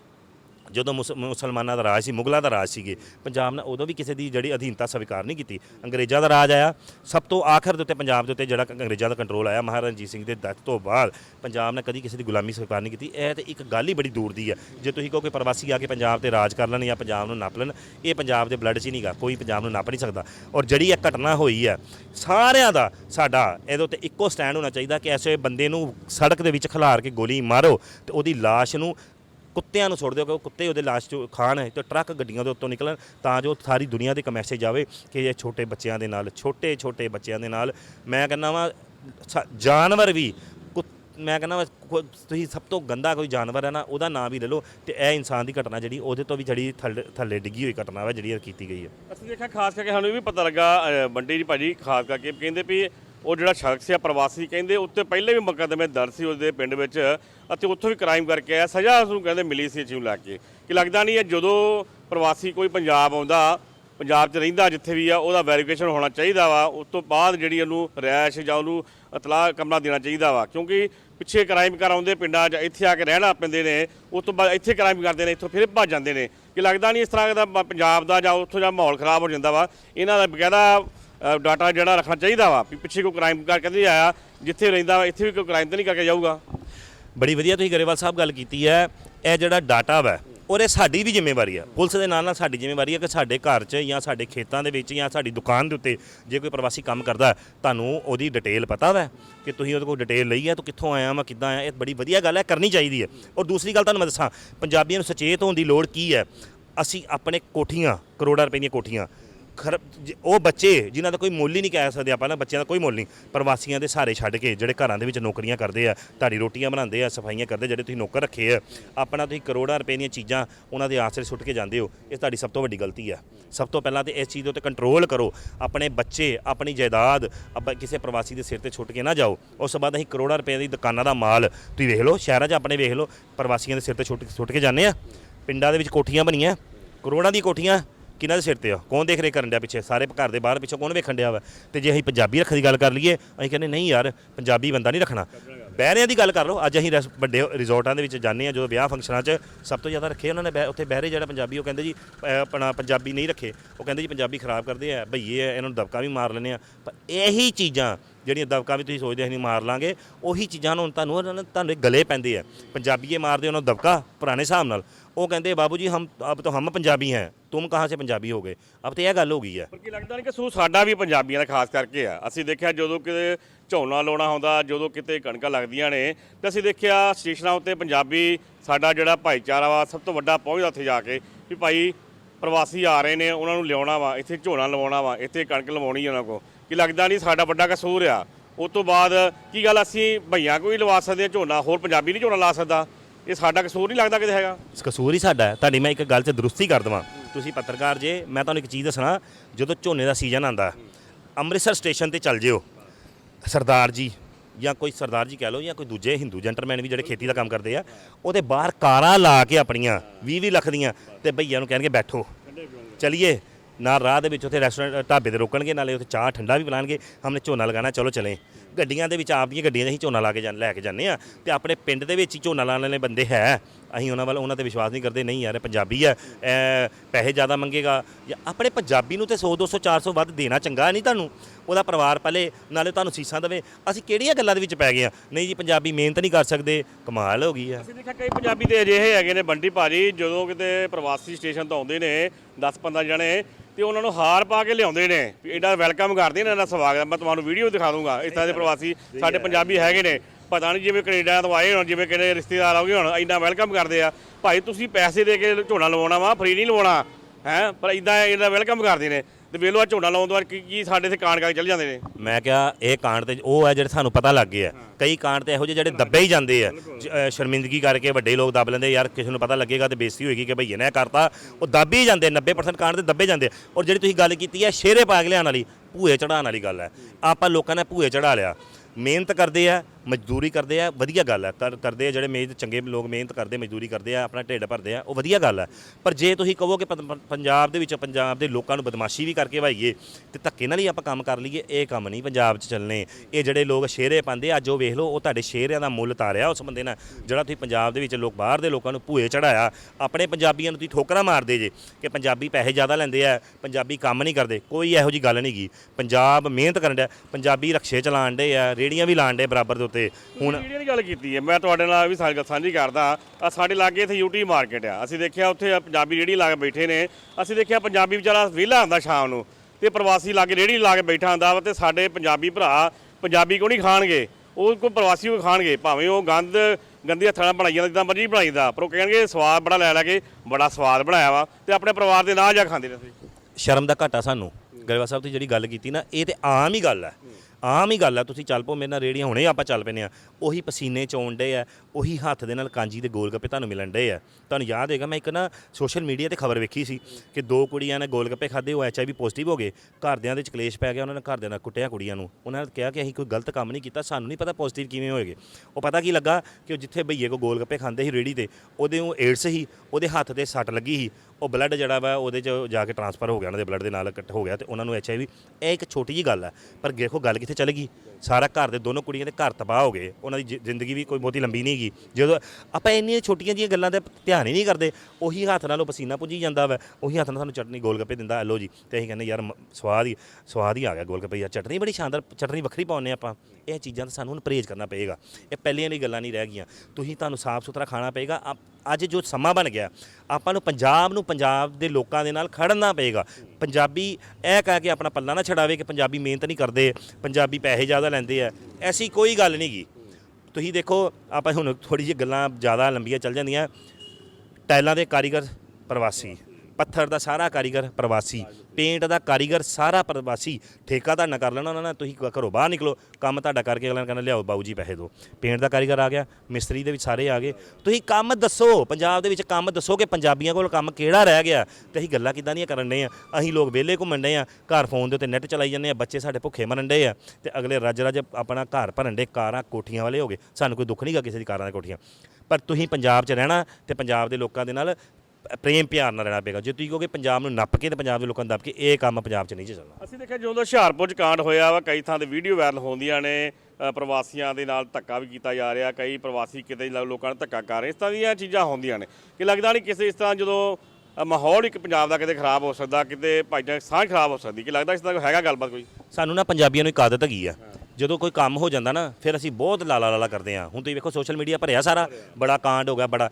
ਜਦੋਂ ਮੁਸ- ਮੁਸਲਮਾਨਾਂ ਦਾ ਰਾਜ ਸੀ, ਮੁਗਲਾਂ ਦਾ ਰਾਜ ਸੀਗੇ, ਪੰਜਾਬ ਨੇ ਉਦੋਂ ਵੀ ਕਿਸੇ ਦੀ ਜਿਹੜੀ ਅਧੀਨਤਾ ਸਵੀਕਾਰ ਨਹੀਂ ਕੀਤੀ। ਅੰਗਰੇਜ਼ਾਂ ਦਾ ਰਾਜ ਆਇਆ। ਸਭ ਤੋਂ ਆਖਰ ਦੇ ਉੱਤੇ ਪੰਜਾਬ ਦੇ ਉੱਤੇ ਜਿਹੜਾ ਅੰਗਰੇਜ਼ਾਂ ਦਾ ਕੰਟਰੋਲ ਆਇਆ, ਮਹਾਰਾਜਾ ਰਣਜੀਤ ਸਿੰਘ ਦੇ ਡੈਥ ਤੋਂ ਬਾਅਦ, ਪੰਜਾਬ ਨੇ ਕਦੀ ਕਿਸੇ ਦੀ ਗੁਲਾਮੀ ਸਵੀਕਾਰ ਨਹੀਂ ਕੀਤੀ। ਇਹ ਤੇ ਇੱਕ ਗੱਲ ਹੀ ਬੜੀ ਦੂਰ ਦੀ ਹੈ ਜੇ ਤੁਸੀਂ ਕਹੋ ਕਿ ਪ੍ਰਵਾਸੀ ਆ ਕੇ ਪੰਜਾਬ ਤੇ ਰਾਜ ਕਰ ਲੈਣ ਜਾਂ ਪੰਜਾਬ ਨੂੰ ਨੱਪ ਲੈਣ, ਇਹ ਪੰਜਾਬ ਦੇ ਬਲੱਡ 'ਚ ਹੀ ਨਹੀਂਗਾ ਕੋਈ ਪੰਜਾਬ ਨੂੰ ਨੱਪ ਨਹੀਂ ਸਕਦਾ। ਔਰ ਜਿਹੜੀ ਇਹ ਘਟਨਾ ਹੋਈ ਹੈ ਸਾਰਿਆਂ ਦਾ ਸਾਡਾ ਇਹਦੇ ਉੱਤੇ ਇੱਕੋ ਸਟੈਂਡ ਹੋਣਾ ਚਾਹੀਦਾ ਕਿ ਐਸੇ ਬੰਦੇ ਨੂੰ ਸੜਕ ਦੇ ਵਿੱਚ ਖਿਲਾਰ ਕੇ ਗੋਲੀ ਮਾਰੋ ਤੇ ਉਹਦੀ ਲਾਸ਼ ਨੂੰ ਕੁੱਤਿਆਂ ਨੂੰ ਸੁੱਟ ਦਿਓ ਕਿ ਉਹ ਕੁੱਤੇ ਉਹਦੇ ਲਾਸ਼ ਚੋਂ ਖਾਣ ਹੈ ਤੇ ਟਰੱਕ ਗੱਡੀਆਂ ਦੇ ਉੱਤੋਂ ਨਿਕਲਣ ਤਾਂ ਜੋ ਸਾਰੀ ਦੁਨੀਆ ਦੇ ਇੱਕ ਮੈਸੇਜ ਆਵੇ ਕਿ ਇਹ ਛੋਟੇ ਬੱਚਿਆਂ ਦੇ ਨਾਲ ਛੋਟੇ ਛੋਟੇ ਬੱਚਿਆਂ ਦੇ ਨਾਲ। ਮੈਂ ਕਹਿੰਦਾ ਵਾਂ ਸਾ- ਜਾਨਵਰ ਵੀ ਕੁੱਤ- ਮੈਂ ਕਹਿੰਦਾ ਵਾਂ ਤੁਸੀਂ ਸਭ ਤੋਂ ਗੰਦਾ ਕੋਈ ਜਾਨਵਰ ਹੈ ਨਾ ਉਹਦਾ ਨਾਂ ਵੀ ਲੈ ਲਓ ਤੇ ਇਹ ਇਨਸਾਨ ਦੀ ਘਟਨਾ ਜਿਹੜੀ ਉਹਦੇ ਤੋਂ ਵੀ ਜਿਹੜੀ ਥੱਲੇ ਥੱਲੇ ਡਿੱਗੀ ਹੋਈ ਘਟਨਾ ਵਾ ਜਿਹੜੀ ਇਹ ਕੀਤੀ ਗਈ ਹੈ। ਅਸੀਂ ਦੇਖਿਆ ਖਾਸ ਕਰਕੇ ਸਾਨੂੰ ਇਹ ਵੀ ਪਤਾ ਲੱਗਾ ਅ, ਬੰਟੀ ਜੀ ਭਾਜੀ ਖਾਸ ਕਰਕੇ ਕਹਿੰਦੇ ਵੀ ਉਹ ਜਿਹੜਾ ਸ਼ਖਸ ਆ ਪ੍ਰਵਾਸੀ ਕਹਿੰਦੇ, ਉੱਤੇ ਪਹਿਲੇ ਵੀ ਮੁਕੱਦਮੇ ਦਰਜ ਸੀ ਉਸਦੇ ਪਿੰਡ ਵਿੱਚ ਅਤੇ ਉੱਥੋਂ ਵੀ ਕ੍ਰਾਈਮ ਕਰਕੇ ਆਇਆ। ਸਜ਼ਾ ਉਸਨੂੰ ਕਹਿੰਦੇ ਮਿਲੀ ਸੀ ਇਸ ਨੂੰ ਲੈ ਕੇ। ਕਿ ਲੱਗਦਾ ਨਹੀਂ ਹੈ ਜਦੋਂ ਪ੍ਰਵਾਸੀ ਕੋਈ ਪੰਜਾਬ ਆਉਂਦਾ, ਪੰਜਾਬ 'ਚ ਰਹਿੰਦਾ ਜਿੱਥੇ ਵੀ ਆ, ਉਹਦਾ ਵੈਰੀਫਿਕੇਸ਼ਨ ਹੋਣਾ ਚਾਹੀਦਾ ਵਾ। ਉਸ ਤੋਂ ਬਾਅਦ ਜਿਹੜੀ ਉਹਨੂੰ ਰਿਹਾਇਸ਼ ਜਾਂ ਉਹਨੂੰ ਇਤਲਾਹ ਕਮਰਾ ਦੇਣਾ ਚਾਹੀਦਾ ਵਾ। ਕਿਉਂਕਿ ਪਿੱਛੇ ਕ੍ਰਾਈਮ ਕਰ ਆਉਂਦੇ ਪਿੰਡਾਂ 'ਚ, ਇੱਥੇ ਆ ਕੇ ਰਹਿਣਾ ਪੈਂਦੇ ਨੇ। ਉਸ ਤੋਂ ਬਾਅਦ ਇੱਥੇ ਕ੍ਰਾਈਮ ਕਰਦੇ ਨੇ, ਇੱਥੋਂ ਫਿਰ ਭੱਜ ਜਾਂਦੇ ਨੇ। ਕਿ ਲੱਗਦਾ ਨਹੀਂ ਇਸ ਤਰ੍ਹਾਂ ਦਾ ਪੰਜਾਬ ਦਾ ਜਾਂ ਉੱਥੋਂ ਦਾ ਮਾਹੌਲ ਖਰਾਬ ਹੋ ਜਾਂਦਾ ਵਾ। ਇਹਨਾਂ ਦਾ ਬਕਾਇਦਾ ਡਾਟਾ ਜਿਹੜਾ ਰੱਖਣਾ ਚਾਹੀਦਾ ਵਾ, ਵੀ ਪਿੱਛੇ ਕੋਈ ਕ੍ਰਾਈਮ ਕਰਕੇ ਨਹੀਂ ਆਇਆ, ਜਿੱਥੇ ਰਹਿੰਦਾ ਵਾ, ਇੱਥੇ ਵੀ ਕੋਈ ਕ੍ਰਾਈਮ ਤਾਂ ਨਹੀਂ ਕਰਕੇ ਜਾਊਗਾ। ਬੜੀ ਵਧੀਆ ਤੁਸੀਂ ਗਰੇਵਾਲ ਸਾਹਿਬ ਗੱਲ ਕੀਤੀ ਹੈ, ਇਹ ਜਿਹੜਾ ਡਾਟਾ ਵਾ, ਔਰ ਇਹ ਸਾਡੀ ਵੀ ਜ਼ਿੰਮੇਵਾਰੀ ਹੈ ਪੁਲਿਸ ਦੇ ਨਾਲ ਨਾਲ ਸਾਡੀ ਜ਼ਿੰਮੇਵਾਰੀ ਆ ਕਿ ਸਾਡੇ ਘਰ 'ਚ ਜਾਂ ਸਾਡੇ ਖੇਤਾਂ ਦੇ ਵਿੱਚ ਜਾਂ ਸਾਡੀ ਦੁਕਾਨ ਦੇ ਉੱਤੇ ਜੇ ਕੋਈ ਪ੍ਰਵਾਸੀ ਕੰਮ ਕਰਦਾ, ਤੁਹਾਨੂੰ ਉਹਦੀ ਡਿਟੇਲ ਪਤਾ ਵਾ ਕਿ ਤੁਸੀਂ ਉਹਦੇ ਕੋਲ ਡਿਟੇਲ ਲਈ ਹੈ ਤੂੰ ਕਿੱਥੋਂ ਆਇਆ ਮੈਂ ਕਿੱਦਾਂ ਆਇਆ, ਇਹ ਬੜੀ ਵਧੀਆ ਗੱਲ ਹੈ, ਕਰਨੀ ਚਾਹੀਦੀ ਹੈ। ਔਰ ਦੂਸਰੀ ਗੱਲ ਤੁਹਾਨੂੰ ਮੈਂ ਦੱਸਾਂ, ਪੰਜਾਬੀਆਂ ਨੂੰ ਸੁਚੇਤ ਹੋਣ ਦੀ ਲੋੜ ਕੀ ਹੈ? ਅਸੀਂ ਆਪਣੇ ਕੋਠੀਆਂ, ਕਰੋੜਾਂ ਰੁਪਏ ਦੀਆਂ ਕੋਠੀਆਂ ਖਰ ਜ- ਉਹ ਬੱਚੇ ਜਿਨ੍ਹਾਂ ਦਾ ਕੋਈ ਮੁੱਲ ਹੀ ਨਹੀਂ ਕਹਿ ਸਕਦੇ ਆਪਾਂ ਨਾ, ਬੱਚਿਆਂ ਦਾ ਕੋਈ ਮੁੱਲ ਨਹੀਂ। ਪ੍ਰਵਾਸੀਆਂ ਦੇ ਸਹਾਰੇ ਛੱਡ ਕੇ ਜਿਹੜੇ ਘਰਾਂ ਦੇ ਵਿੱਚ ਨੌਕਰੀਆਂ ਕਰਦੇ ਆ ਤੁਹਾਡੀ ਰੋਟੀਆਂ ਬਣਾਉਂਦੇ ਆ, ਸਫਾਈਆਂ ਕਰਦੇ ਜਿਹੜੇ ਤੁਸੀਂ ਨੌਕਰ ਰੱਖੇ ਆ, ਆਪਣਾ ਤੁਸੀਂ ਕਰੋੜਾਂ ਰੁਪਏ ਦੀਆਂ ਚੀਜ਼ਾਂ ਉਹਨਾਂ ਦੇ ਆਸਰੇ ਸੁੱਟ ਕੇ ਜਾਂਦੇ ਹੋ, ਇਹ ਤੁਹਾਡੀ ਸਭ ਤੋਂ ਵੱਡੀ ਗਲਤੀ ਆ। ਸਭ ਤੋਂ ਪਹਿਲਾਂ ਤੇ ਇਸ ਚੀਜ਼ ਦੇ ਉੱਤੇ ਕੰਟਰੋਲ ਕਰੋ। ਆਪਣੇ ਬੱਚੇ, ਆਪਣੀ ਜਾਇਦਾਦ, ਆਪਾਂ ਕਿਸੇ ਪ੍ਰਵਾਸੀ ਦੇ ਸਿਰ ਤੇ ਛੁੱਟ ਕੇ ਨਾ ਜਾਓ। ਉਸ ਤੋਂ ਬਾਅਦ ਅਸੀਂ ਕਰੋੜਾਂ ਰੁਪਏ ਦੀ ਦੁਕਾਨਾਂ ਦਾ ਮਾਲ ਤੁਸੀਂ ਵੇਖ ਲਓ, ਸ਼ਹਿਰਾਂ 'ਚ ਆਪਣੇ ਵੇਖ ਲਓ, ਪ੍ਰਵਾਸੀਆਂ ਦੇ ਸਿਰ ਤੇ ਛੁੱਟ, ਸੁੱਟ ਕੇ ਜਾਂਦੇ ਆ। ਪਿੰਡਾਂ ਦੇ ਵਿੱਚ ਕੋਠੀਆਂ ਬਣੀਆਂ, ਕਰੋੜਾਂ ਦੀ ਕੋਠੀਆਂ ਕਿਹਨਾਂ ਦੇ ਸਿਰ ਤੇ ਆ? ਕੌਣ ਦੇਖ ਰੇ ਕਰਨ ਡਿਆ ਪਿੱਛੇ? ਸਾਰੇ ਘਰ ਦੇ ਬਾਹਰ ਪਿੱਛੋਂ ਕੌਣ ਵੇਖਣ ਡਿਆ ਵਾ? ਤੇ ਜੇ ਅਸੀਂ ਪੰਜਾਬੀ ਰੱਖਣ ਦੀ ਗੱਲ ਕਰ ਲਈਏ, ਅਸੀਂ ਕਹਿੰਦੇ ਨਹੀਂ ਯਾਰ, ਪੰਜਾਬੀ ਬੰਦਾ ਨਹੀਂ ਰੱਖਣਾ। ਬਹਿਰਿਆਂ ਦੀ ਗੱਲ ਕਰ ਲਓ, ਅੱਜ ਅਸੀਂ ਰੈਸ- ਵੱਡੇ ਰਿਜ਼ੋਰਟਾਂ ਦੇ ਵਿੱਚ ਜਾਂਦੇ ਆ ਜਦੋਂ ਵਿਆਹ ਫੰਕਸ਼ਨਾਂ 'ਚ ਸਭ ਤੋਂ ਜ਼ਿਆਦਾ ਰੱਖੇ ਉਹਨਾਂ ਨੇ ਬਹਿ- ਉੱਥੇ ਬਹਿਰੇ ਜਿਹੜਾ ਪੰਜਾਬੀ, ਉਹ ਕਹਿੰਦੇ ਜੀ, ਅਹ ਆਪਣਾ ਪੰਜਾਬੀ ਨਹੀਂ ਰੱਖੇ। ਉਹ ਕਹਿੰਦੇ ਜੀ ਪੰਜਾਬੀ ਖਰਾਬ ਕਰਦੇ ਆ, ਭਈਏ ਆ, ਇਹਨਾਂ ਨੂੰ ਦਬਕਾ ਵੀ ਮਾਰ ਲੈਂਦੇ ਆ। ਪਰ ਇਹੀ ਚੀਜ਼ਾਂ ਜਿਹੜੀਆਂ ਦਬਕਾਂ ਵੀ ਤੁਸੀਂ ਸੋਚਦੇ ਸੀ ਮਾਰ ਲਾਂਗੇ, ਉਹੀ ਚੀਜ਼ਾਂ ਨੂੰ ਤੁਹਾਨੂੰ ਉਹਨਾਂ ਨੂੰ, ਤੁਹਾਨੂੰ ਗਲੇ ਪੈਂਦੇ ਆ। ਪੰਜਾਬੀਏ ਮਾਰਦੇ ਉਹਨਾਂ ਦਬਕਾ ਪੁਰਾਣੇ ਹਿਸਾਬ ਨਾਲ। ਉਹ ਕਹਿੰਦੇ, ਬਾਬੂ ਜੀ, ਹਮ ਅਬ ਤਾਂ ਹਮ ਪੰਜਾਬੀ ਹੈ। ਤੂੰ ਕਹਾਂ ਸੇ ਪੰਜਾਬੀ ਹੋ ਗਏ? ਅਬ ਤੇ ਇਹ ਗੱਲ ਹੋ ਗਈ ਹੈ ਪਰ ਕੀ ਲੱਗਦਾ ਨਹੀਂ ਕਿ ਸੂ ਸਾਡਾ ਵੀ ਪੰਜਾਬੀਆਂ ਦਾ ਖਾਸ ਕਰਕੇ ਆ। ਅਸੀਂ ਦੇਖਿਆ ਜਦੋਂ ਕਿ ਝੋਨਾ ਲਾਉਣਾ ਹੁੰਦਾ, ਜਦੋਂ ਕਿਤੇ ਕਣਕਾਂ ਲੱਗਦੀਆਂ ਨੇ, ਤੇ ਅਸੀਂ ਦੇਖਿਆ ਸਟੇਸ਼ਨਾਂ ਉੱਤੇ ਪੰਜਾਬੀ ਸਾਡਾ ਜਿਹੜਾ ਭਾਈਚਾਰਾ ਵਾ, ਸਭ ਤੋਂ ਵੱਡਾ ਪਹੁੰਚਦਾ ਉੱਥੇ ਜਾ ਕੇ ਵੀ ਭਾਈ ਪ੍ਰਵਾਸੀ ਆ ਰਹੇ ਨੇ, ਉਹਨਾਂ ਨੂੰ ਲਿਆਉਣਾ ਵਾ, ਇੱਥੇ ਝੋਨਾ ਲਵਾਉਣਾ ਵਾ, ਇੱਥੇ ਕਣਕ ਲਵਾਉਣੀ ਉਹਨਾਂ ਕੋ ਕਿ ਲੱਗਦਾ ਨਹੀਂ ਸਾਡਾ ਵੱਡਾ ਕਸੂਰ ਆ। ਉਸ ਤੋਂ ਬਾਅਦ ਕੀ ਗੱਲ ਅਸੀਂ ਭਈਆਂ ਕੋਈ ਲਵਾ ਸਕਦੇ ਆ ਝੋਨਾ, ਹੋਰ ਪੰਜਾਬੀ ਨਹੀਂ ਝੋਨਾ ਲਾ ਸਕਦਾ। ਇਹ ਸਾਡਾ ਕਸੂਰ ਨਹੀਂ ਲੱਗਦਾ ਕਿਤੇ ਹੈਗਾ। ਕਸੂਰ ਹੀ ਸਾਡਾ ਹੈ। ਤੁਹਾਡੀ ਮੈਂ ਇੱਕ ਗੱਲ 'ਚ ਦਰੁਸਤੀ ਕਰ ਦਵਾਂ। ਤੁਸੀਂ ਪੱਤਰਕਾਰ ਜੇ, ਮੈਂ ਤੁਹਾਨੂੰ ਇੱਕ ਚੀਜ਼ ਦੱਸਣਾ, ਜਦੋਂ ਝੋਨੇ ਦਾ ਸੀਜ਼ਨ ਆਂਦਾ ਅੰਮ੍ਰਿਤਸਰ ਸਟੇਸ਼ਨ ਤੇ ਚੱਲ ਜਿਓ। ਸਰਦਾਰ ਜੀ ਜਾਂ ਕੋਈ ਸਰਦਾਰ ਜੀ ਕਹਿ ਲਓ ਜਾਂ ਕੋਈ ਦੂਜੇ ਹਿੰਦੂ ਜੈਂਟਲਮੈਨ ਵੀ ਜਿਹੜੇ ਖੇਤੀ ਦਾ ਕੰਮ ਕਰਦੇ ਆ, ਉਹਦੇ ਬਾਹਰ ਕਾਰਾਂ ਲਾ ਕੇ ਆਪਣੀਆਂ 20 20 ਲੱਖ ਦੀਆਂ ਤੇ ਭਈਆ ਨੂੰ ਕਹਿਣਗੇ ਬੈਠੋ। ਚਲਿਏ। ਨਾਲ ਰਾਹ ਦੇ ਵਿੱਚ ਉੱਥੇ ਰੈਸਟੋਰੈਂਟ ਢਾਬੇ ਤੇ ਰੋਕਣਗੇ, ਨਾਲੇ ਉੱਥੇ ਚਾਹ ਠੰਡਾ ਵੀ ਪਿਲਾਣਗੇ। ਹਮਨੇ ਝੋਨਾ ਲਗਾਣਾ ਚਲੋ ਚਲੇ। ਗੱਡੀਆਂ ਦੇ ਵਿੱਚ ਆਪਦੀਆਂ ਗੱਡੀਆਂ 'ਚ ਅਸੀਂ ਝੋਨਾ ਲਾ ਕੇ ਜਾਂ ਲੈ ਕੇ ਜਾਂਦੇ ਆ ਤੇ ਆਪਣੇ ਪਿੰਡ ਦੇ ਵਿੱਚ ਹੀ ਝੋਨਾ ਲਾਉਣ ਵਾਲੇ ਬੰਦੇ ਹੈ। ਅਸੀਂ ਉਹਨਾਂ ਵੱਲ, ਉਹਨਾਂ ਤੇ ਵਿਸ਼ਵਾਸ ਨਹੀਂ ਕਰਦੇ, ਨਹੀਂ ਯਾਰ, ਇਹ ਪੰਜਾਬੀ ਹੈ ਪੈਸੇ ਜ਼ਿਆਦਾ ਮੰਗੇਗਾ। ਜਾਂ ਆਪਣੇ ਪੰਜਾਬੀ ਨੂੰ ਤੇ 100 200 400 ਵੱਧ ਦੇਣਾ ਚੰਗਾ ਨਹੀਂ ਤੁਹਾਨੂੰ। ਉਹਦਾ ਪਰਿਵਾਰ ਪਹਿਲੇ ਨਾਲੇ ਤੁਹਾਨੂੰ ਸੀਸਾਂ ਦੇਵੇ। ਅਸੀਂ ਕਿਹੜੀਆਂ ਗੱਲਾਂ ਦੇ ਵਿੱਚ ਪੈ ਗਏ ਆ ਨਹੀਂ ਜੀ, ਪੰਜਾਬੀ ਮਿਹਨਤ ਨਹੀਂ ਕਰ ਸਕਦੇ। ਕਮਾਲ ਹੋ ਗਈ ਆ ਅਸੀਂ ਦੇਖਿਆ ਕਈ ਪੰਜਾਬੀ ਤੇ ਅਜਿਹੇ ਹੈਗੇ ਨੇ, ਬੰਟੀ ਭਾਜੀ, ਜਦੋਂ ਕਿਤੇ ਪ੍ਰਵਾਸੀ ਸਟੇਸ਼ਨ ਤੋਂ ਆਉਂਦੇ ਨੇ 10 15 ਜਣੇ ਤੇ ਉਹਨਾਂ ਨੂੰ ਹਾਰ ਪਾ ਕੇ ਲਿਆਉਂਦੇ ਨੇ। ਵੀ ਇਹਦਾ ਵੈਲਕਮ ਕਰਦੇ ਨੇ ਇਹਨਾਂ ਦਾ ਸਵਾਗਤ। ਮੈਂ ਤੁਹਾਨੂੰ ਵੀਡੀਓ ਦਿਖਾ ਦੂੰਗਾ। ਇਸ ਤਰ੍ਹਾਂ ਦੇ ਪ੍ਰਵਾਸੀ ਸਾਡੇ ਪੰਜਾਬੀ ਹੈਗੇ ਨੇ। ਪਤਾ ਨਹੀਂ ਜਿਵੇਂ ਕੈਨੇਡਾ ਤੋਂ ਆਏ ਹੋਣ ਜਿਵੇਂ ਕਿਹੜੇ ਰਿਸ਼ਤੇਦਾਰ ਆਉਗੇ ਹੁਣ ਇੰਨਾ ਵੈਲਕਮ ਕਰਦੇ ਆ। ਭਾਈ ਤੁਸੀਂ ਪੈਸੇ ਦੇ ਕੇ ਝੋਨਾ ਲਵਾਉਣਾ ਵਾ ਫ੍ਰੀ ਨਹੀਂ ਲਵਾਉਣਾ ਹੈ? ਪਰ ਇਦਾਂ ਇਹਦਾ ਵੈਲਕਮ ਕਰਦੇ ਨੇ। ਤੇ ਵੇਲੋ ਆ ਝੋਨਾ ਲਾਉਣ ਤੋਂ ਬਾਅਦ ਕੀ ਕੀ ਸਾਡੇ ਤੇ ਕਾਣ ਕਰਕੇ ਚੱਲ ਜਾਂਦੇ ਨੇ? ਮੈਂ ਕਿਹਾ ਇਹ ਕਾਂਡ ਤੇ ਉਹ ਹੈ ਜਿਹੜੇ ਸਾਨੂੰ ਪਤਾ ਲੱਗ ਗਏ ਆ ਕਈ ਕਾਂਡ ਤੇ ਇਹੋ ਜਿਹੇ ਜਿਹੜੇ ਦੱਬੇ ਹੀ ਜਾਂਦੇ ਆ। ਜ- ਅ, ਸ਼ਰਮਿੰਦਗੀ ਕਰਕੇ ਵੱਡੇ ਲੋਕ ਦੱਬ ਲੈਂਦੇ ਯਾਰ ਕਿਸੇ ਨੂੰ ਪਤਾ ਲੱਗੇਗਾ ਤੇ ਬੇਇੱਜ਼ਤੀ ਹੋਏਗੀ ਕਿ ਭਈਏ ਨੇ ਇਹ ਕਰਤਾ। ਉਹ ਦੱਬ ਹੀ ਜਾਂਦੇ 90% ਕਾਂਡ ਤੇ ਦੱਬੇ ਜਾਂਦੇ ਆ। ਔਰ ਜਿਹੜੀ ਤੁਸੀਂ ਗੱਲ ਕੀਤੀ ਹੈ ਸ਼ੇਰੇ ਪਾਗ ਲਿਆਉਣ ਵਾਲੀ ਭੂਏ ਚੜਾਉਣ ਵਾਲੀ ਗੱਲ ਹੈ। ਆਪਾਂ ਲੋਕਾਂ ਨੇ ਭੂਏ ਚੜਾ ਲਿਆ। ਮਿਹਨਤ ਕਰਦੇ ਆ ਮਜ਼ਦੂਰੀ ਕਰਦੇ ਆ, ਵਧੀਆ ਗੱਲ ਹੈ ਕਰ- ਕਰਦੇ ਆ ਜਿਹੜੇ ਮਿਹਨਤ, ਚੰਗੇ ਲੋਕ ਮਿਹਨਤ ਕਰਦੇ, ਮਜ਼ਦੂਰੀ ਕਰਦੇ ਆ, ਆਪਣਾ ਢਿੱਡ ਭਰਦੇ ਆ, ਉਹ ਵਧੀਆ ਗੱਲ ਹੈ ਪਰ ਜੇ ਤੁਸੀਂ ਕਹੋ ਕਿ ਪੰ- ਪੰਜਾਬ ਦੇ ਵਿੱਚ, ਪੰਜਾਬ ਦੇ ਲੋਕਾਂ ਨੂੰ ਬਦਮਾਸ਼ੀ ਵੀ ਕਰਕੇ ਵਾਈਏ ਤੇ ਧੱਕੇ ਨਾਲ ਹੀ ਆਪਾਂ ਕੰਮ ਕਰ ਲਈਏ, ਇਹ ਕੰਮ ਨਹੀਂ ਪੰਜਾਬ 'ਚ ਚੱਲਣੇ। ਇਹ ਜਿਹੜੇ ਲੋਕ ਸ਼ੇਰੇ ਪਾਉਂਦੇ ਅੱਜ ਉਹ ਵੇਖ ਲਓ, ਉਹ ਤੁਹਾਡੇ ਸ਼ੇਰਿਆਂ ਦਾ ਮੁੱਲ ਤਾਰਿਆ ਉਸ ਬੰਦੇ ਨਾਲ, ਜਿਹੜਾ ਤੁਸੀਂ ਪੰਜਾਬ ਦੇ ਵਿੱਚ ਲੋਕ, ਬਾਹਰ ਦੇ ਲੋਕਾਂ ਨੂੰ ਭੂਏ ਚੜਾਇਆ। ਆਪਣੇ ਪੰਜਾਬੀਆਂ ਨੂੰ ਤੁਸੀਂ ਠੋਕਰਾਂ ਮਾਰਦੇ ਜੇ, ਕਿ ਪੰਜਾਬੀ ਪੈਸੇ ਜ਼ਿਆਦਾ ਲੈਂਦੇ ਆ, ਪੰਜਾਬੀ ਕੰਮ ਨਹੀਂ ਕਰਦੇ, ਕੋਈ ਇਹੋ ਜੀ ਗੱਲ ਨਹੀਂ ਗੀ। ਪੰਜਾਬ ਮਿਹਨਤ ਕਰਨ ਡਿਆ, ਪੰਜਾਬੀ ਰਕਸ਼ੇ ਚਲਾਉਣ ਡੇ ਆ ਰੇੜੀਆਂ ਵੀ ਲਾਉਣ ਡੇ ਬਰਾਬਰ ਦੇ ਉੱਤੇ। ਹੁਣ ਮੀਡੀਆ ਦੀ ਗੱਲ ਕੀਤੀ ਹੈ ਮੈਂ ਤੁਹਾਡੇ ਨਾਲ ਵੀ ਸਾਂਝ ਸਾਂਝੀ ਕਰਦਾ ਆ ਸਾਡੇ ਲਾਗੇ ਇੱਥੇ ਯੂਟੀ ਮਾਰਕੀਟ ਆ। ਅਸੀਂ ਦੇਖਿਆ ਉੱਥੇ ਪੰਜਾਬੀ ਰੇੜੀ ਲਾ ਕੇ ਬੈਠੇ ਨੇ। ਅਸੀਂ ਦੇਖਿਆ ਪੰਜਾਬੀ ਵਿਚਾਰਾ ਵਿਹਲਾ ਹੁੰਦਾ ਸ਼ਾਮ ਨੂੰ ਤੇ ਪ੍ਰਵਾਸੀ ਲਾਗੇ ਰੇੜੀ ਲਾ ਕੇ ਬੈਠਾ ਹੁੰਦਾ ਵਾ ਤੇ ਸਾਡੇ ਪੰਜਾਬੀ ਭਰਾ ਪੰਜਾਬੀ ਕਿਉਂ ਨਹੀਂ ਖਾਣਗੇ? ਉਹ ਕੋਈ ਪ੍ਰਵਾਸੀ ਉਹ ਖਾਣਗੇ? ਭਾਵੇਂ ਉਹ ਗੰਦ ਗੰਦੀ ਹੱਥਾਂ ਨਾਲ ਬਣਾਈ ਜਾਂਦਾ ਜਿੱਦਾਂ ਮਰਜ਼ੀ ਬਣਾਈ ਦਾ ਪਰ ਉਹ ਕਹਿਣਗੇ ਸਵਾਦ ਬੜਾ ਲੈ ਲੈ ਕੇ ਬੜਾ ਸਵਾਦ ਬਣਾਇਆ ਵਾ ਤੇ ਆਪਣੇ ਪਰਿਵਾਰ ਦੇ ਨਾਲ ਜਾ ਖਾਂਦੇ ਨੇ ਅਸੀਂ। ਸ਼ਰਮ ਦਾ ਘਾਟਾ ਸਾਨੂੰ। ਗਰੇਵਾ ਸਾਹਿਬ ਤੁਸੀਂ ਜਿਹੜੀ ਗੱਲ ਕੀਤੀ ਨਾ ਇਹ ਤੇ ਆਮ ਹੀ ਗੱਲ ਹੈ। ਆਮ ਹੀ ਗੱਲ ਆ, ਤੁਸੀਂ ਚੱਲ ਪਓ, ਮੇਰੇ ਨਾਲ ਰੇੜੀਆਂ ਹੁਣੇ ਆਪਾਂ ਚੱਲ ਪੈਨੇ ਆ ਉਹੀ ਪਸੀਨੇ ਚੋਣ ਡੇ ਆ, ਉਹੀ ਹੱਥ ਦੇ ਨਾਲ ਕਾਂਜੀ ਦੇ ਗੋਲ ਗੱਪੇ ਤੁਹਾਨੂੰ ਮਿਲਣ ਡੇ ਆ। ਤੁਹਾਨੂੰ ਯਾਦ ਹੋਏਗਾ ਮੈਂ ਇੱਕ ਨਾ ਸੋਸ਼ਲ ਮੀਡੀਆ ਤੇ ਖਬਰ ਵੇਖੀ ਸੀ ਕਿ ਦੋ ਕੁੜੀਆਂ ਨੇ ਗੋਲ ਗੱਪੇ ਖਾਦੇ ਉਹ ਐਚਆਈਵੀ ਪੋਜ਼ਿਟਿਵ ਹੋ ਗਏ। ਘਰਦਿਆਂ ਦੇ ਚ ਕਲੇਸ਼ ਪੈ ਗਿਆ, ਉਹਨਾਂ ਨੇ ਘਰਦਿਆਂ ਨਾਲ ਕੁੱਟਿਆ ਕੁੜੀਆਂ ਨੂੰ। ਉਹਨਾਂ ਨੇ ਕਿਹਾ ਕਿ ਅਸੀਂ ਕੋਈ ਗਲਤ ਕੰਮ ਨਹੀਂ ਕੀਤਾ, ਸਾਨੂੰ ਨਹੀਂ ਪਤਾ ਪੋਜ਼ਿਟਿਵ ਕਿਵੇਂ ਹੋਏਗੇ। ਉਹ ਪਤਾ ਕੀ ਲੱਗਾ ਕਿ ਉਹ ਜਿੱਥੇ ਭਈਏ ਕੋ ਗੋਲ ਗੱਪੇ ਖਾਂਦੇ ਸੀ ਰੇੜੀ ਤੇ, ਉਹਦੇ ਉਹ ਏਡਸ ਸੀ, ਉਹਦੇ ਹੱਥ ਤੇ ਸੱਟ ਲੱਗੀ ਸੀ। ਉਹ ਬਲੱਡ ਜਿਹੜਾ ਵਾ ਉਹਦੇ ਚ ਜਾ ਕੇ ਟਰਾਂਸਫਰ ਹੋ ਗਿਆ, ਉਹਨਾਂ ਦੇ ਬਲੱਡ ਦੇ ਨਾਲ ਇਕੱਠ ਹੋ ਗਿਆ ਤੇ ਉਹਨਾਂ ਨੂੰ ਐਚਆਈਵੀ ਇਹ ਇੱਕ ਛੋਟੀ ਜੀ ਗੱਲ ਹੈ, ਪਰ ਦੇਖੋ ਗੱਲ ਕਿੱਥੇ ਚੱਲ ਗਈ ਸਾਰਾ ਘਰ ਦੇ ਦੋਨੋਂ ਕੁੜੀਆਂ ਦੇ ਘਰ ਤਬਾਹ ਹੋ ਗਏ, ਉਹਨਾਂ ਦੀ ਜ਼ਿ- ਜ਼ਿੰਦਗੀ ਵੀ ਕੋਈ ਬਹੁਤੀ ਲੰਬੀ ਨਹੀਂ ਗਈ। ਜਦੋਂ ਆਪਾਂ ਇੰਨੀਆਂ ਛੋਟੀਆਂ ਜੀਆਂ ਗੱਲਾਂ ਤੇ ਧਿਆਨ ਹੀ ਨਹੀਂ ਕਰਦੇ, ਉਹੀ ਹੱਥ ਨਾਲ ਉਹ ਪਸੀਨਾ ਪੁੱਜੀ ਜਾਂਦਾ ਵਾ, ਉਹੀ ਹੱਥ ਨਾਲ ਸਾਨੂੰ ਚਟਨੀ ਗੋਲ ਗੱਪੇ ਦਿੰਦਾ ਲੋ ਜੀ। ਤੇ ਅਸੀਂ ਕਹਿੰਦੇ, ਯਾਰ ਮ- ਸਵਾਦ ਹੀ ਸਵਾਦ ਹੀ ਆ ਗਿਆ ਗੋਲ ਗੱਪੇ ਯਾਰ, ਚਟਨੀ ਬੜੀ ਸ਼ਾਨਦਾਰ, ਚਟਨੀ ਵੱਖਰੀ ਪਾਉਂਦੇ ਆਪਾਂ। ਇਹ ਚੀਜ਼ਾਂ ਤਾਂ ਸਾਨੂੰ ਹੁਣ ਪਰਹੇਜ਼ ਕਰਨਾ ਪਏਗਾ। ਇਹ ਪਹਿਲੀਆਂ ਵਾਲੀ ਗੱਲਾਂ ਨਹੀਂ ਰਹਿ ਗਈਆਂ। ਤੁਸੀਂ ਤੁਹਾਨੂੰ ਸਾਫ਼ ਸੁਥਰਾ ਖਾਣਾ ਪਏਗਾ, ਆਪ- ਅੱਜ ਜੋ ਸਮਾਂ ਬਣ ਗਿਆ, ਆਪਾਂ ਨੂੰ ਪੰਜਾਬ ਨੂੰ ਪੰਜਾਬ ਦੇ ਲੋਕਾਂ ਦੇ ਨਾਲ ਖੜਨਾ ਪਏਗਾ। ਪੰਜਾਬੀ ਇਹ ਕਹਿ ਕੇ ਆਪਣਾ ਪੱਲਾ ਨਾ ਛਡਾਵੇ ਕਿ ਪੰਜਾਬੀ ਮਿਹਨਤ ਨਹੀਂ ਕਰਦੇ, ਪੰਜਾਬੀ ਪੈਸੇ ਜ਼ਿਆਦਾ ਲੈਂਦੇ ਆ। ਐਸੀ ਕੋਈ ਗੱਲ ਨਹੀਂ ਗੀ। ਤੁਸੀਂ ਦੇਖੋ, ਆਪਾਂ ਹੁਣ ਥੋੜੀ ਜਿਹੀ ਗੱਲਾਂ ਜ਼ਿਆਦਾ ਲੰਬੀਆਂ ਚੱਲ ਜਾਂਦੀਆਂ। ਟਾਈਲਾਂ ਦੇ ਕਾਰੀਗਰ ਪ੍ਰਵਾਸੀ। ਪੱਥਰ ਦਾ ਸਾਰਾ ਕਾਰੀਗਰ ਪ੍ਰਵਾਸੀ ਪੇਂਟ ਦਾ ਕਾਰੀਗਰ ਸਾਰਾ ਪ੍ਰਵਾਸੀ, ਠੇਕਾ ਤੁਹਾਡਾ ਕਰ ਲੈਣਾ ਉਹਨਾਂ ਨੇ, ਤੁਸੀਂ ਘਰੋਂ ਬਾਹਰ ਨਿਕਲੋ, ਕੰਮ ਤੁਹਾਡਾ ਕਰਕੇ ਅਗਲਾ ਕਹਿੰਦਾ ਲਿਆਓ ਬਾਊ ਜੀ ਪੈਸੇ ਦਿਓ। ਪੇਂਟ ਦਾ ਕਾਰੀਗਰ ਆ ਗਿਆ, ਮਿਸਤਰੀ ਦੇ ਵਿੱਚ ਸਾਰੇ ਆ ਗਏ। ਤੁਸੀਂ ਕੰਮ ਦੱਸੋ, ਪੰਜਾਬ ਦੇ ਵਿੱਚ ਕੰਮ ਦੱਸੋ ਕਿ ਪੰਜਾਬੀਆਂ ਕੋਲ ਕੰਮ ਕਿਹੜਾ ਰਹਿ ਗਿਆ? ਤੇ ਅਸੀਂ ਗੱਲਾਂ ਕਿਦਾਂ ਦੀਆਂ ਕਰਨ ਡਏ ਆ? ਅਸੀਂ ਲੋਕ ਵਿਹਲੇ ਘੁੰਮਣ ਡਏ ਆ, ਘਰ ਫੋਨ ਦੇ ਉੱਤੇ ਨੈਟ ਚਲਾਈ ਜਾਂਦੇ ਆ, ਬੱਚੇ ਸਾਡੇ ਭੁੱਖੇ ਮਰਨ ਡਏ ਆ, ਤੇ ਅਗਲੇ ਰੱਜ ਰੱਜ ਆਪਣਾ ਘਰ ਭਰਨ ਡੇ ਕਾਰਾਂ ਕੋਠੀਆਂ ਵਾਲੇ ਹੋ ਗਏ। ਸਾਨੂੰ ਕੋਈ ਦੁੱਖ ਨਹੀਂਗਾ ਕਿਸੇ ਦੀ ਕਾਰਾਂ ਦੀ ਕੋਠੀਆਂ। ਪਰ ਤੁਸੀਂ ਪੰਜਾਬ 'ਚ ਰਹਿਣਾ ਤੇ ਪੰਜਾਬ ਦੇ ਲੋਕਾਂ ਦੇ ਨਾਲ ਪ੍ਰੇਮ ਪਿਆਰ ਨਾਲ ਰਹਿਣਾ ਪਏਗਾ। ਜੇ ਤੁਸੀਂ ਕਹੋਗੇ ਪੰਜਾਬ ਨੂੰ ਨੱਪ ਕੇ ਤੇ ਪੰਜਾਬ ਦੇ ਲੋਕਾਂ ਨੂੰ ਦੱਬ ਕੇ ਇਹ ਕੰਮ ਪੰਜਾਬ 'ਚ ਨਹੀਂ ਚੱਲਣਾ। ਅਸੀਂ ਦੇਖਿਆ ਜਦੋਂ ਦਾ ਹੁਸ਼ਿਆਰਪੁਰ ਚ ਕਾਂਡ ਹੋਇਆ ਵਾ ਕਈ ਥਾਂ ਤੇ ਵੀਡੀਓ ਵਾਇਰਲ ਹੁੰਦੀਆਂ ਨੇ ਅ, ਪ੍ਰਵਾਸੀਆਂ ਦੇ ਨਾਲ ਧੱਕਾ ਵੀ ਕੀਤਾ ਜਾ ਰਿਹਾ ਕਈ ਪ੍ਰਵਾਸੀ ਕਿਤੇ ਲ- ਲੋਕਾਂ ਨੂੰ ਧੱਕਾ ਕਰ ਰਹੇ ਇਸ ਤਰ੍ਹਾਂ ਦੀਆਂ ਚੀਜ਼ਾਂ ਹੁੰਦੀਆਂ ਨੇ। ਕਿ ਲੱਗਦਾ ਨਹੀਂ ਕਿਸੇ ਇਸ ਤਰ੍ਹਾਂ ਜਦੋਂ ਅ, ਮਾਹੌਲ ਇੱਕ ਪੰਜਾਬ ਦਾ ਕਿਤੇ ਖਰਾਬ ਹੋ ਸਕਦਾ ਕਿਤੇ ਭਾਈਚਾਰਕ ਸਾਂਝ ਖਰਾਬ ਹੋ ਸਕਦੀ ਕਿ ਲੱਗਦਾ ਇਸ ਤਰ੍ਹਾਂ ਹੈਗਾ ਗੱਲਬਾਤ ਕੋਈ? ਸਾਨੂੰ ਨਾ ਪੰਜਾਬੀਆਂ ਨੂੰ ਇੱਕ ਆਦਤ ਹੈਗੀ ਆ। ਜਦੋਂ ਕੋਈ ਕੰਮ ਹੋ ਜਾਂਦਾ ਨਾ ਫਿਰ ਅਸੀਂ ਬਹੁਤ ਲਾਲਾ ਲਾਲਾ ਕਰਦੇ ਆ ਹੁਣ ਤੁਸੀਂ ਵੇਖੋ ਸੋਸ਼ਲ ਮੀਡੀਆ ਭਰਿਆ ਸਾਰਾ ਬੜਾ ਕਾਂਡ ਹੋ ਗਿਆ ਬੜਾ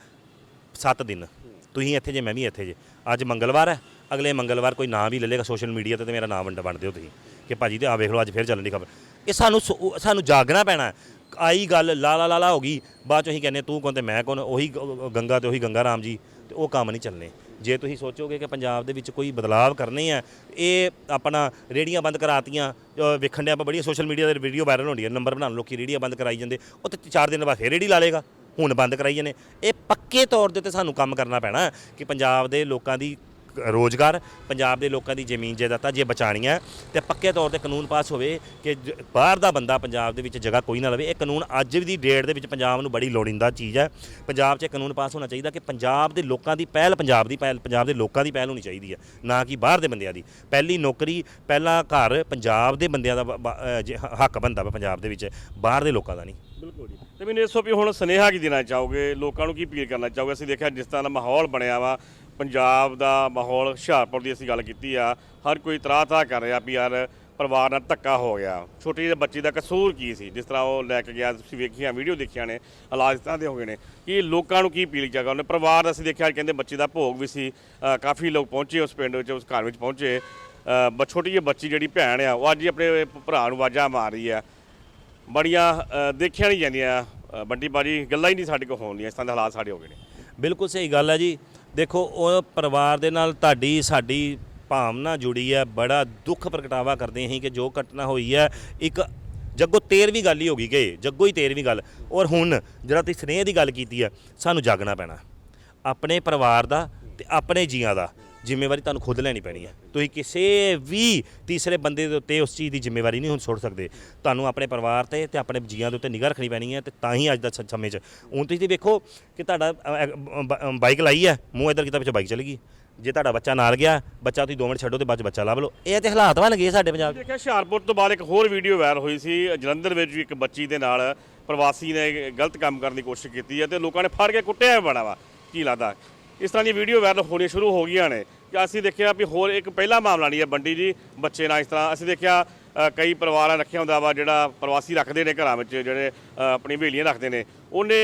7 ਦਿਨ। ਤੁਸੀਂ ਇੱਥੇ ਜੇ ਮੈਂ ਵੀ ਇੱਥੇ ਜੇ। ਅੱਜ ਮੰਗਲਵਾਰ ਹੈ ਅਗਲੇ ਮੰਗਲਵਾਰ ਕੋਈ ਨਾਂ ਵੀ ਲੈ ਲੇਗਾ ਸੋਸ਼ਲ ਮੀਡੀਆ ਤੇ ਤੇ ਮੇਰਾ ਨਾਮ ਵੰਡ ਵੰਡ ਦਿਓ ਤੁਸੀਂ। ਕਿ ਭਾਜੀ ਤੇ ਆ ਵੇਖ ਲਓ ਅੱਜ ਫਿਰ ਚੱਲਣ ਦੀ ਖਬਰ। ਇਹ ਸਾਨੂੰ ਸੋ- ਸਾਨੂੰ ਜਾਗਣਾ ਪੈਣਾ ਹੈ। ਆਈ ਗੱਲ ਲਾਲਾ ਲਾਲਾ ਹੋ ਗਈ। ਬਾਅਦ ਚ ਅਸੀਂ ਕਹਿੰਦੇ ਤੂੰ ਕੌਣ ਤੇ ਮੈਂ ਕੌਣ? ਉਹੀ ਗ- ਗੰਗਾ ਤੇ ਉਹੀ ਗੰਗਾ ਰਾਮ ਜੀ ਤੇ ਉਹ ਕੰਮ ਨਹੀਂ ਚੱਲਣੇ। ਜੇ ਤੁਸੀਂ ਸੋਚੋਗੇ ਕਿ ਪੰਜਾਬ ਦੇ ਵਿੱਚ ਕੋਈ ਬਦਲਾਵ ਕਰਨੇ ਆ ਇਹ ਆਪਣਾ ਰੇੜੀਆਂ ਬੰਦ ਕਰਾਤੀਆਂ ਅ, ਵੇਖਣ ਦੇ ਆਪਾਂ ਬੜੀਆਂ ਸੋਸ਼ਲ ਮੀਡੀਆ ਤੇ ਵੀਡੀਓ ਵਾਇਰਲ ਹੁੰਦੀਆਂ ਨੰਬਰ ਬਣਾਉਣ ਲੋਕੀ ਰੇੜੀਆਂ ਬੰਦ ਕਰਾਈ ਜਾਂਦੇ ਉਹ ਤੇ ਚਾਰ ਦਿਨ ਬਾਅਦ ਫੇਰ ਰੇੜੀ ਲਾ ਲੇਗਾ ਹੁਣ ਬੰਦ ਕਰਾਈ ਜਾਂਦੇ ਇਹ ਪੱਕੇ ਤੌਰ ਦੇ ਉੱਤੇ ਸਾਨੂੰ ਕੰਮ ਕਰਨਾ ਪੈਣਾ ਕਿ ਪੰਜਾਬ ਦੇ ਲੋਕਾਂ ਦੀ ਰੋਜ਼ਗਾਰ ਪੰਜਾਬ ਦੇ ਲੋਕਾਂ ਦੀ ਜ਼ਮੀਨ ਜਾਇਦਾਦਾਂ ਜੇ ਬਚਾਣੀਆਂ ਤੇ ਪੱਕੇ ਤੌਰ ਤੇ ਕਾਨੂੰਨ ਪਾਸ ਹੋਵੇ ਕਿ ਜ- ਬਾਹਰ ਦਾ ਬੰਦਾ ਪੰਜਾਬ ਦੇ ਵਿੱਚ ਜਗ੍ਹਾ ਕੋਈ ਨਾ ਲਵੇ ਇਹ ਕਾਨੂੰਨ ਅੱਜ ਦੀ ਡੇਟ ਦੇ ਵਿੱਚ ਪੰਜਾਬ ਨੂੰ ਬੜੀ ਲੋੜੀਂਦਾ ਚੀਜ਼ ਹੈ। ਪੰਜਾਬ 'ਚ ਇਹ ਕਾਨੂੰਨ ਪਾਸ ਹੋਣਾ ਚਾਹੀਦਾ ਕਿ ਪੰਜਾਬ ਦੇ ਲੋਕਾਂ ਦੀ ਪਹਿਲ ਪੰਜਾਬ ਦੀ ਪਹਿਲ ਪੰਜਾਬ ਦੇ ਲੋਕਾਂ ਦੀ ਪਹਿਲ ਹੋਣੀ ਚਾਹੀਦੀ ਹੈ ਨਾ ਕਿ ਬਾਹਰ ਦੇ ਬੰਦਿਆਂ ਦੀ। ਪਹਿਲੀ ਨੌਕਰੀ ਪਹਿਲਾ ਘਰ ਪੰਜਾਬ ਦੇ ਬੰਦਿਆਂ ਦਾ ਬ- ਬ- ਅ, ਜੇ ਹ- ਹੱਕ ਬੰਦਾ ਵਾ ਪੰਜਾਬ ਦੇ ਵਿੱਚ ਬਾਹਰ ਦੇ ਲੋਕਾਂ ਦਾ ਨਹੀਂ। ਬਿਲਕੁਲ ਜੀ। ਤੇ ਮੈਨੂੰ ਇਸ ਵੀ ਹੁਣ ਸੁਨੇਹਾ ਕੀ ਦੇਣਾ ਚਾਹੋਗੇ? ਲੋਕਾਂ ਨੂੰ ਕੀ ਅਪੀਲ ਕਰਨਾ ਚਾਹੋਗੇ? ਅਸੀਂ ਦੇਖਿਆ ਜਿਸ ਤਰ੍ਹਾਂ ਦਾ ਮਾਹੌਲ ਬਣਿਆ ਵਾ ਪੰਜਾਬ ਦਾ ਮਾਹੌਲ ਹੁਸ਼ਿਆਰਪੁਰ ਦੀ ਅਸੀਂ ਗੱਲ ਕੀਤੀ ਆ ਹਰ ਕੋਈ ਤਰਾਹ ਤਰਾਹ ਕਰ ਰਿਹਾ ਵੀ ਯਾਰ ਪਰਿਵਾਰ ਨਾਲ ਧੱਕਾ ਹੋ ਗਿਆ। ਛੋਟੀ ਜਿਹੇ ਬੱਚੇ ਦਾ ਕਸੂਰ ਕੀ ਸੀ? ਜਿਸ ਤਰ੍ਹਾਂ ਉਹ ਲੈ ਕੇ ਗਿਆ ਤੁਸੀਂ ਵੇਖੀਆਂ ਵੀਡੀਓ ਦੇਖੀਆਂ ਨੇ ਹਾਲਾਤ ਇਸ ਤਰ੍ਹਾਂ ਦੇ ਹੋ ਗਏ ਨੇ। ਕਿ ਲੋਕਾਂ ਨੂੰ ਕੀ ਅਪੀਲ ਚਾਹੋਗੇ ਉਹਨੇ ਪਰਿਵਾਰ ਅਸੀਂ ਦੇਖਿਆ ਕਹਿੰਦੇ ਬੱਚੇ ਦਾ ਭੋਗ ਵੀ ਸੀ। ਕਾਫੀ ਲੋਕ ਪਹੁੰਚੇ ਉਸ ਪਿੰਡ ਵਿੱਚ ਉਸ ਘਰ ਵਿੱਚ ਪਹੁੰਚੇ। ਬ- ਛੋਟੀ ਜਿਹੀ ਬੱਚੀ ਜਿਹੜੀ ਭੈਣ ਆ ਉਹ ਅੱਜ ਹੀ ਆਪਣੇ ਭਰਾ ਨੂੰ ਆਵਾਜ਼ਾਂ ਮਾਰ ਰਹੀ ਆ। ਬੜੀਆਂ ਅ, ਦੇਖੀਆਂ ਨਹੀਂ ਜਾਂਦੀਆਂ। ਅ, ਬੰਟੀ ਬਾਜੀ ਗੱਲਾਂ ਹੀ ਨਹੀਂ ਸਾਡੇ ਕੋਲ ਹੋਣ ਦੀਆਂ ਇਸ ਤਰ੍ਹਾਂ ਦੇ ਹਾਲਾਤ ਸਾਡੇ ਹੋ ਗਏ ਨੇ। ਬਿਲਕੁਲ ਸਹੀ ਗੱਲ ਹੈ ਜੀ। ਦੇਖੋ, ਉਹ ਪਰਿਵਾਰ ਦੇ ਨਾਲ ਤੁਹਾਡੀ, ਸਾਡੀ ਭਾਵਨਾ ਜੁੜੀ ਹੈ, ਬੜਾ ਦੁੱਖ ਪ੍ਰਗਟਾਵਾ ਕਰਦੇ ਅਸੀਂ ਕਿ ਜੋ ਘਟਨਾ ਹੋਈ ਹੈ, ਇੱਕ ਜੱਗੋ 13ਵੀਂ ਗੱਲ ਹੀ ਹੋ ਗਈ ਕਿ ਜੱਗੋ ਹੀ 13ਵੀਂ ਗੱਲ। ਔਰ ਹੁਣ ਜਿਹੜਾ ਤੁਸੀਂ ਸਨੇਹ ਦੀ ਗੱਲ ਕੀਤੀ ਹੈ, ਸਾਨੂੰ ਜਾਗਣਾ ਪੈਣਾ। ਆਪਣੇ ਪਰਿਵਾਰ ਦਾ ਤੇ ਆਪਣੇ ਜੀਆਂ ਦਾ। ਜ਼ਿੰਮੇਵਾਰੀ ਤੁਹਾਨੂੰ ਖੁਦ ਲੈਣੀ ਪੈਣੀ ਹੈ। ਤੁਸੀਂ ਕਿਸੇ ਵੀ ਤੀਸਰੇ ਬੰਦੇ ਦੇ ਉੱਤੇ ਉਸ ਚੀਜ਼ ਦੀ ਜ਼ਿੰਮੇਵਾਰੀ ਨਹੀਂ ਹੁਣ ਸੁੱਟ ਸਕਦੇ। ਤੁਹਾਨੂੰ ਆਪਣੇ ਪਰਿਵਾਰ ਤੇ ਤੇ ਆਪਣੇ ਜੀਆਂ ਦੇ ਉੱਤੇ ਨਿਗਾਹ ਰੱਖਣੀ ਪੈਣੀ ਹੈ ਤੇ ਤਾਂ ਹੀ ਅੱਜ ਦਾ ਸ- ਸਮੇਂ 'ਚ। ਹੁਣ ਤੁਸੀਂ ਵੇਖੋ ਕਿ ਤੁਹਾਡਾ ਅ, ਅ, ਬ- ਬਾਈਕ ਲਾਈ ਹੈ ਮੂੰਹ ਇੱਧਰ ਕੀਤਾ ਪਿੱਛੇ ਬਾਈਕ ਚਲੀ ਗਈ। ਜੇ ਤੁਹਾਡਾ ਬੱਚਾ ਨਾਲ ਗਿਆ ਬੱਚਾ ਤੁਸੀਂ 2 ਮਿੰਟ ਛੱਡੋ ਤੇ ਬਾਅਦ 'ਚ ਬੱਚਾ ਲੱਭ ਲਓ। ਇਹ ਤੇ ਹਾਲਾਤ ਬਣ ਗਏ ਸਾਡੇ ਪੰਜਾਬ 'ਚ ਦੇਖਿਆ ਹੁਸ਼ਿਆਰਪੁਰ ਤੋਂ ਬਾਅਦ ਇੱਕ ਹੋਰ ਵੀਡੀਓ ਵਾਇਰਲ ਹੋਈ ਸੀ ਜਲੰਧਰ ਵਿੱਚ ਵੀ ਇੱਕ ਬੱਚੀ ਦੇ ਨਾਲ ਪ੍ਰਵਾਸੀ ਨੇ ਗਲਤ ਕੰਮ ਕਰਨ ਦੀ ਕੋਸ਼ਿਸ਼ ਕੀਤੀ ਹੈ ਤੇ ਲੋਕਾਂ ਨੇ ਫੜ ਕੇ ਕੁੱਟਿਆ ਵੀ ਬੜਾ ਵਾ। ਕੀ ਲੱਗਦਾ? ਇਸ ਤਰ੍ਹਾਂ ਦੀ ਵੀਡੀਓ ਵਾਇਰਲ ਹੋਣੀ ਸ਼ੁਰੂ ਹੋ ਗਈਆਂ ਨੇ ਕਿ ਅਸੀਂ ਦੇਖਿਆ ਵੀ ਹੋਰ ਇੱਕ ਪਹਿਲਾ ਮਾਮਲਾ ਨਹੀਂ ਹੈ ਬੰਡੀ ਜੀ, ਬੱਚੇ ਨਾਲ ਇਸ ਤਰ੍ਹਾਂ। ਅਸੀਂ ਦੇਖਿਆ ਕਈ ਪਰਿਵਾਰਾਂ ਰੱਖਿਆ ਹੁੰਦਾ ਵਾ ਜਿਹੜਾ ਪ੍ਰਵਾਸੀ ਰੱਖਦੇ ਨੇ ਘਰਾਂ ਵਿੱਚ ਜਿਹੜੇ ਆਪਣੀ ਹਵੇਲੀਆਂ ਰੱਖਦੇ ਨੇ। ਉਹਨੇ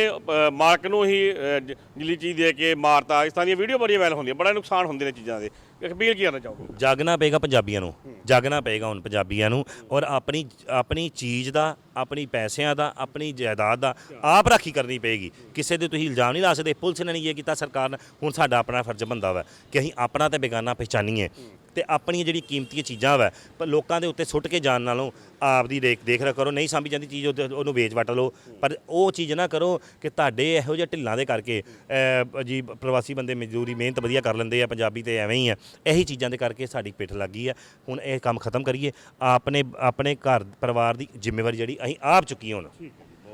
ਮਾਲਕ ਨੂੰ ਹੀ ਅ, ਜ- ਨੀਲੀ ਚੀਜ਼ ਦੇ ਕੇ ਮਾਰਤਾ। ਇਸ ਤਰ੍ਹਾਂ ਦੀਆਂ ਵੀਡੀਓ ਬੜੀਆਂ ਵਾਇਰਲ ਹੁੰਦੀਆਂ ਬੜਾ ਨੁਕਸਾਨ ਹੁੰਦੇ ਨੇ ਚੀਜ਼ਾਂ ਦੇ। ਅਪੀਲ ਕੀ ਕਰਨਾ ਚਾਹੋਗੇ? ਜਾਗਣਾ ਪਏਗਾ ਪੰਜਾਬੀਆਂ ਨੂੰ। ਜਾਗਣਾ ਪਏਗਾ ਹੁਣ ਪੰਜਾਬੀਆਂ ਨੂੰ ਔਰ ਆਪਣੀ ਆਪਣੀ ਚੀਜ਼ ਦਾ ਆਪਣੀ ਪੈਸਿਆਂ ਦਾ ਆਪਣੀ ਜਾਇਦਾਦ ਦਾ ਆਪ ਰਾਖੀ ਕਰਨੀ ਪਏਗੀ। ਕਿਸੇ ਦੇ ਤੁਸੀਂ ਇਲਜ਼ਾਮ ਨਹੀਂ ਲਾ ਸਕਦੇ। ਪੁਲਿਸ ਨੇ ਨਹੀਂ ਇਹ ਕੀਤਾ ਸਰਕਾਰ ਨੇ। ਹੁਣ ਸਾਡਾ ਆਪਣਾ ਫਰਜ਼ ਬੰਦਾ ਵਾ ਕਿ ਅਸੀਂ ਆਪਣਾ ਤੇ ਬੇਗਾਨਾ ਪਛਾਣੀਏ ਤੇ ਆਪਣੀਆਂ ਜਿਹੜੀ ਕੀਮਤੀ ਚੀਜ਼ਾਂ ਵਾ ਪਰ ਲੋਕਾਂ ਦੇ ਉੱਤੇ ਸੁੱਟ ਕੇ ਜਾਣ ਨਾਲੋਂ ਆਪ ਦੀ ਦੇਖ ਦੇਖ ਰ ਕਰੋ ਨਹੀਂ ਸਾਂਭੀ ਜਾਂਦੀ ਚੀਜ਼ ਉਹਦੇ- ਉਹਨੂੰ ਵੇਚ ਵਟ ਲਓ। ਪਰ ਉਹ ਚੀਜ਼ ਨਾ ਕਰੋ ਕਿ ਤੁਹਾਡੇ ਇਹੋ ਜਿਹੇ ਢਿੱਲਾਂ ਦੇ ਕਰਕੇ ਅਹ, ਜੀ ਪ੍ਰਵਾਸੀ ਬੰਦੇ ਮਜ਼ਦੂਰੀ ਮਿਹਨਤ ਵਧੀਆ ਕਰ ਲੈਂਦੇ ਆ ਪੰਜਾਬੀ ਤੇ ਐਵੇਂ ਹੀ ਆ। ਇਹੀ ਚੀਜ਼ਾਂ ਦੇ ਕਰਕੇ ਸਾਡੀ ਪਿੱਠ ਲੱਗ ਗਈ ਆ। ਹੁਣ ਇਹ ਕੰਮ ਖਤਮ ਕਰੀਏ। ਆਪਣੇ ਆਪਣੇ ਘਰ ਪਰਿਵਾਰ ਦੀ ਜ਼ਿੰਮੇਵਾਰੀ ਜਿਹੜੀ ਅਸੀਂ ਆਪ ਚੁੱਕੀ ਹੁਣ।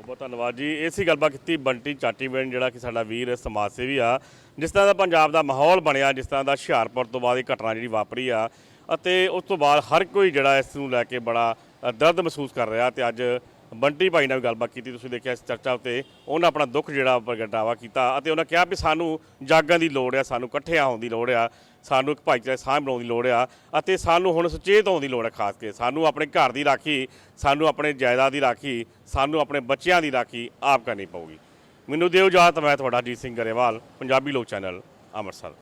ਬਹੁਤ ਧੰਨਵਾਦ ਜੀ। ਇਸੇ ਗੱਲਬਾਤ ਕੀਤੀ ਬੰਟੀ ਚਾਟੀਵਿੰਡ ਜਿਹੜਾ ਕਿ ਸਾਡਾ ਵੀਰ ਸਮਾਜ ਸੇਵੀ ਆ। ਜਿਸ ਤਰ੍ਹਾਂ ਦਾ ਪੰਜਾਬ ਦਾ ਮਾਹੌਲ ਬਣਿਆ, ਜਿਸ ਤਰ੍ਹਾਂ ਦਾ ਹੁਸ਼ਿਆਰਪੁਰ ਤੋਂ ਬਾਅਦ ਇਹ ਘਟਨਾ ਜਿਹੜੀ ਵਾਪਰੀ ਆ, ਅਤੇ ਉਸ ਤੋਂ ਬਾਅਦ ਹਰ ਕੋਈ ਜਿਹੜਾ ਇਸ ਨੂੰ ਲੈ ਕੇ ਬੜਾ ਦਰਦ ਮਹਿਸੂਸ ਕਰ ਰਿਹਾ ਤੇ ਅੱਜ ਬੰਟੀ ਭਾਈ ਨਾਲ ਵੀ ਗੱਲਬਾਤ ਕੀਤੀ। ਤੁਸੀਂ ਦੇਖਿਆ ਇਸ ਚਰਚਾ ਉੱਤੇ ਉਹਨਾਂ ਆਪਣਾ ਦੁੱਖ ਜਿਹੜਾ ਪ੍ਰਗਟਾਵਾ ਕੀਤਾ, ਅਤੇ ਉਹਨਾਂ ਕਿਹਾ ਵੀ ਸਾਨੂੰ ਜਾਗਣ ਦੀ ਲੋੜ ਆ, ਸਾਨੂੰ ਇਕੱਠੇ ਆਉਣ ਦੀ ਲੋੜ ਆ। ਸਾਨੂੰ ਇੱਕ ਭਾਈਚਾਰੇ ਸਾਂਝ ਬਣਾਉਣ ਦੀ ਲੋੜ ਆ ਅਤੇ ਸਾਨੂੰ ਹੁਣ ਸੁਚੇਤ ਹੋਣ ਦੀ ਲੋੜ ਹੈ ਖਾਸ ਕੇ। ਸਾਨੂੰ ਆਪਣੇ ਘਰ ਦੀ ਰਾਖੀ, ਸਾਨੂੰ ਆਪਣੇ ਜਾਇਦਾਦ ਦੀ ਰਾਖੀ, ਸਾਨੂੰ ਆਪਣੇ ਬੱਚਿਆਂ ਦੀ ਰਾਖੀ ਆਪ ਕਰਨੀ ਪਊਗੀ। ਮੈਨੂੰ ਦਿਓ ਇਜਾਜ਼ਤ, ਮੈਂ ਤੁਹਾਡਾ ਅਜੀਤ ਸਿੰਘ ਗਰੇਵਾਲ, ਪੰਜਾਬੀ ਲੋਕ ਚੈਨਲ, ਅੰਮ੍ਰਿਤਸਰ।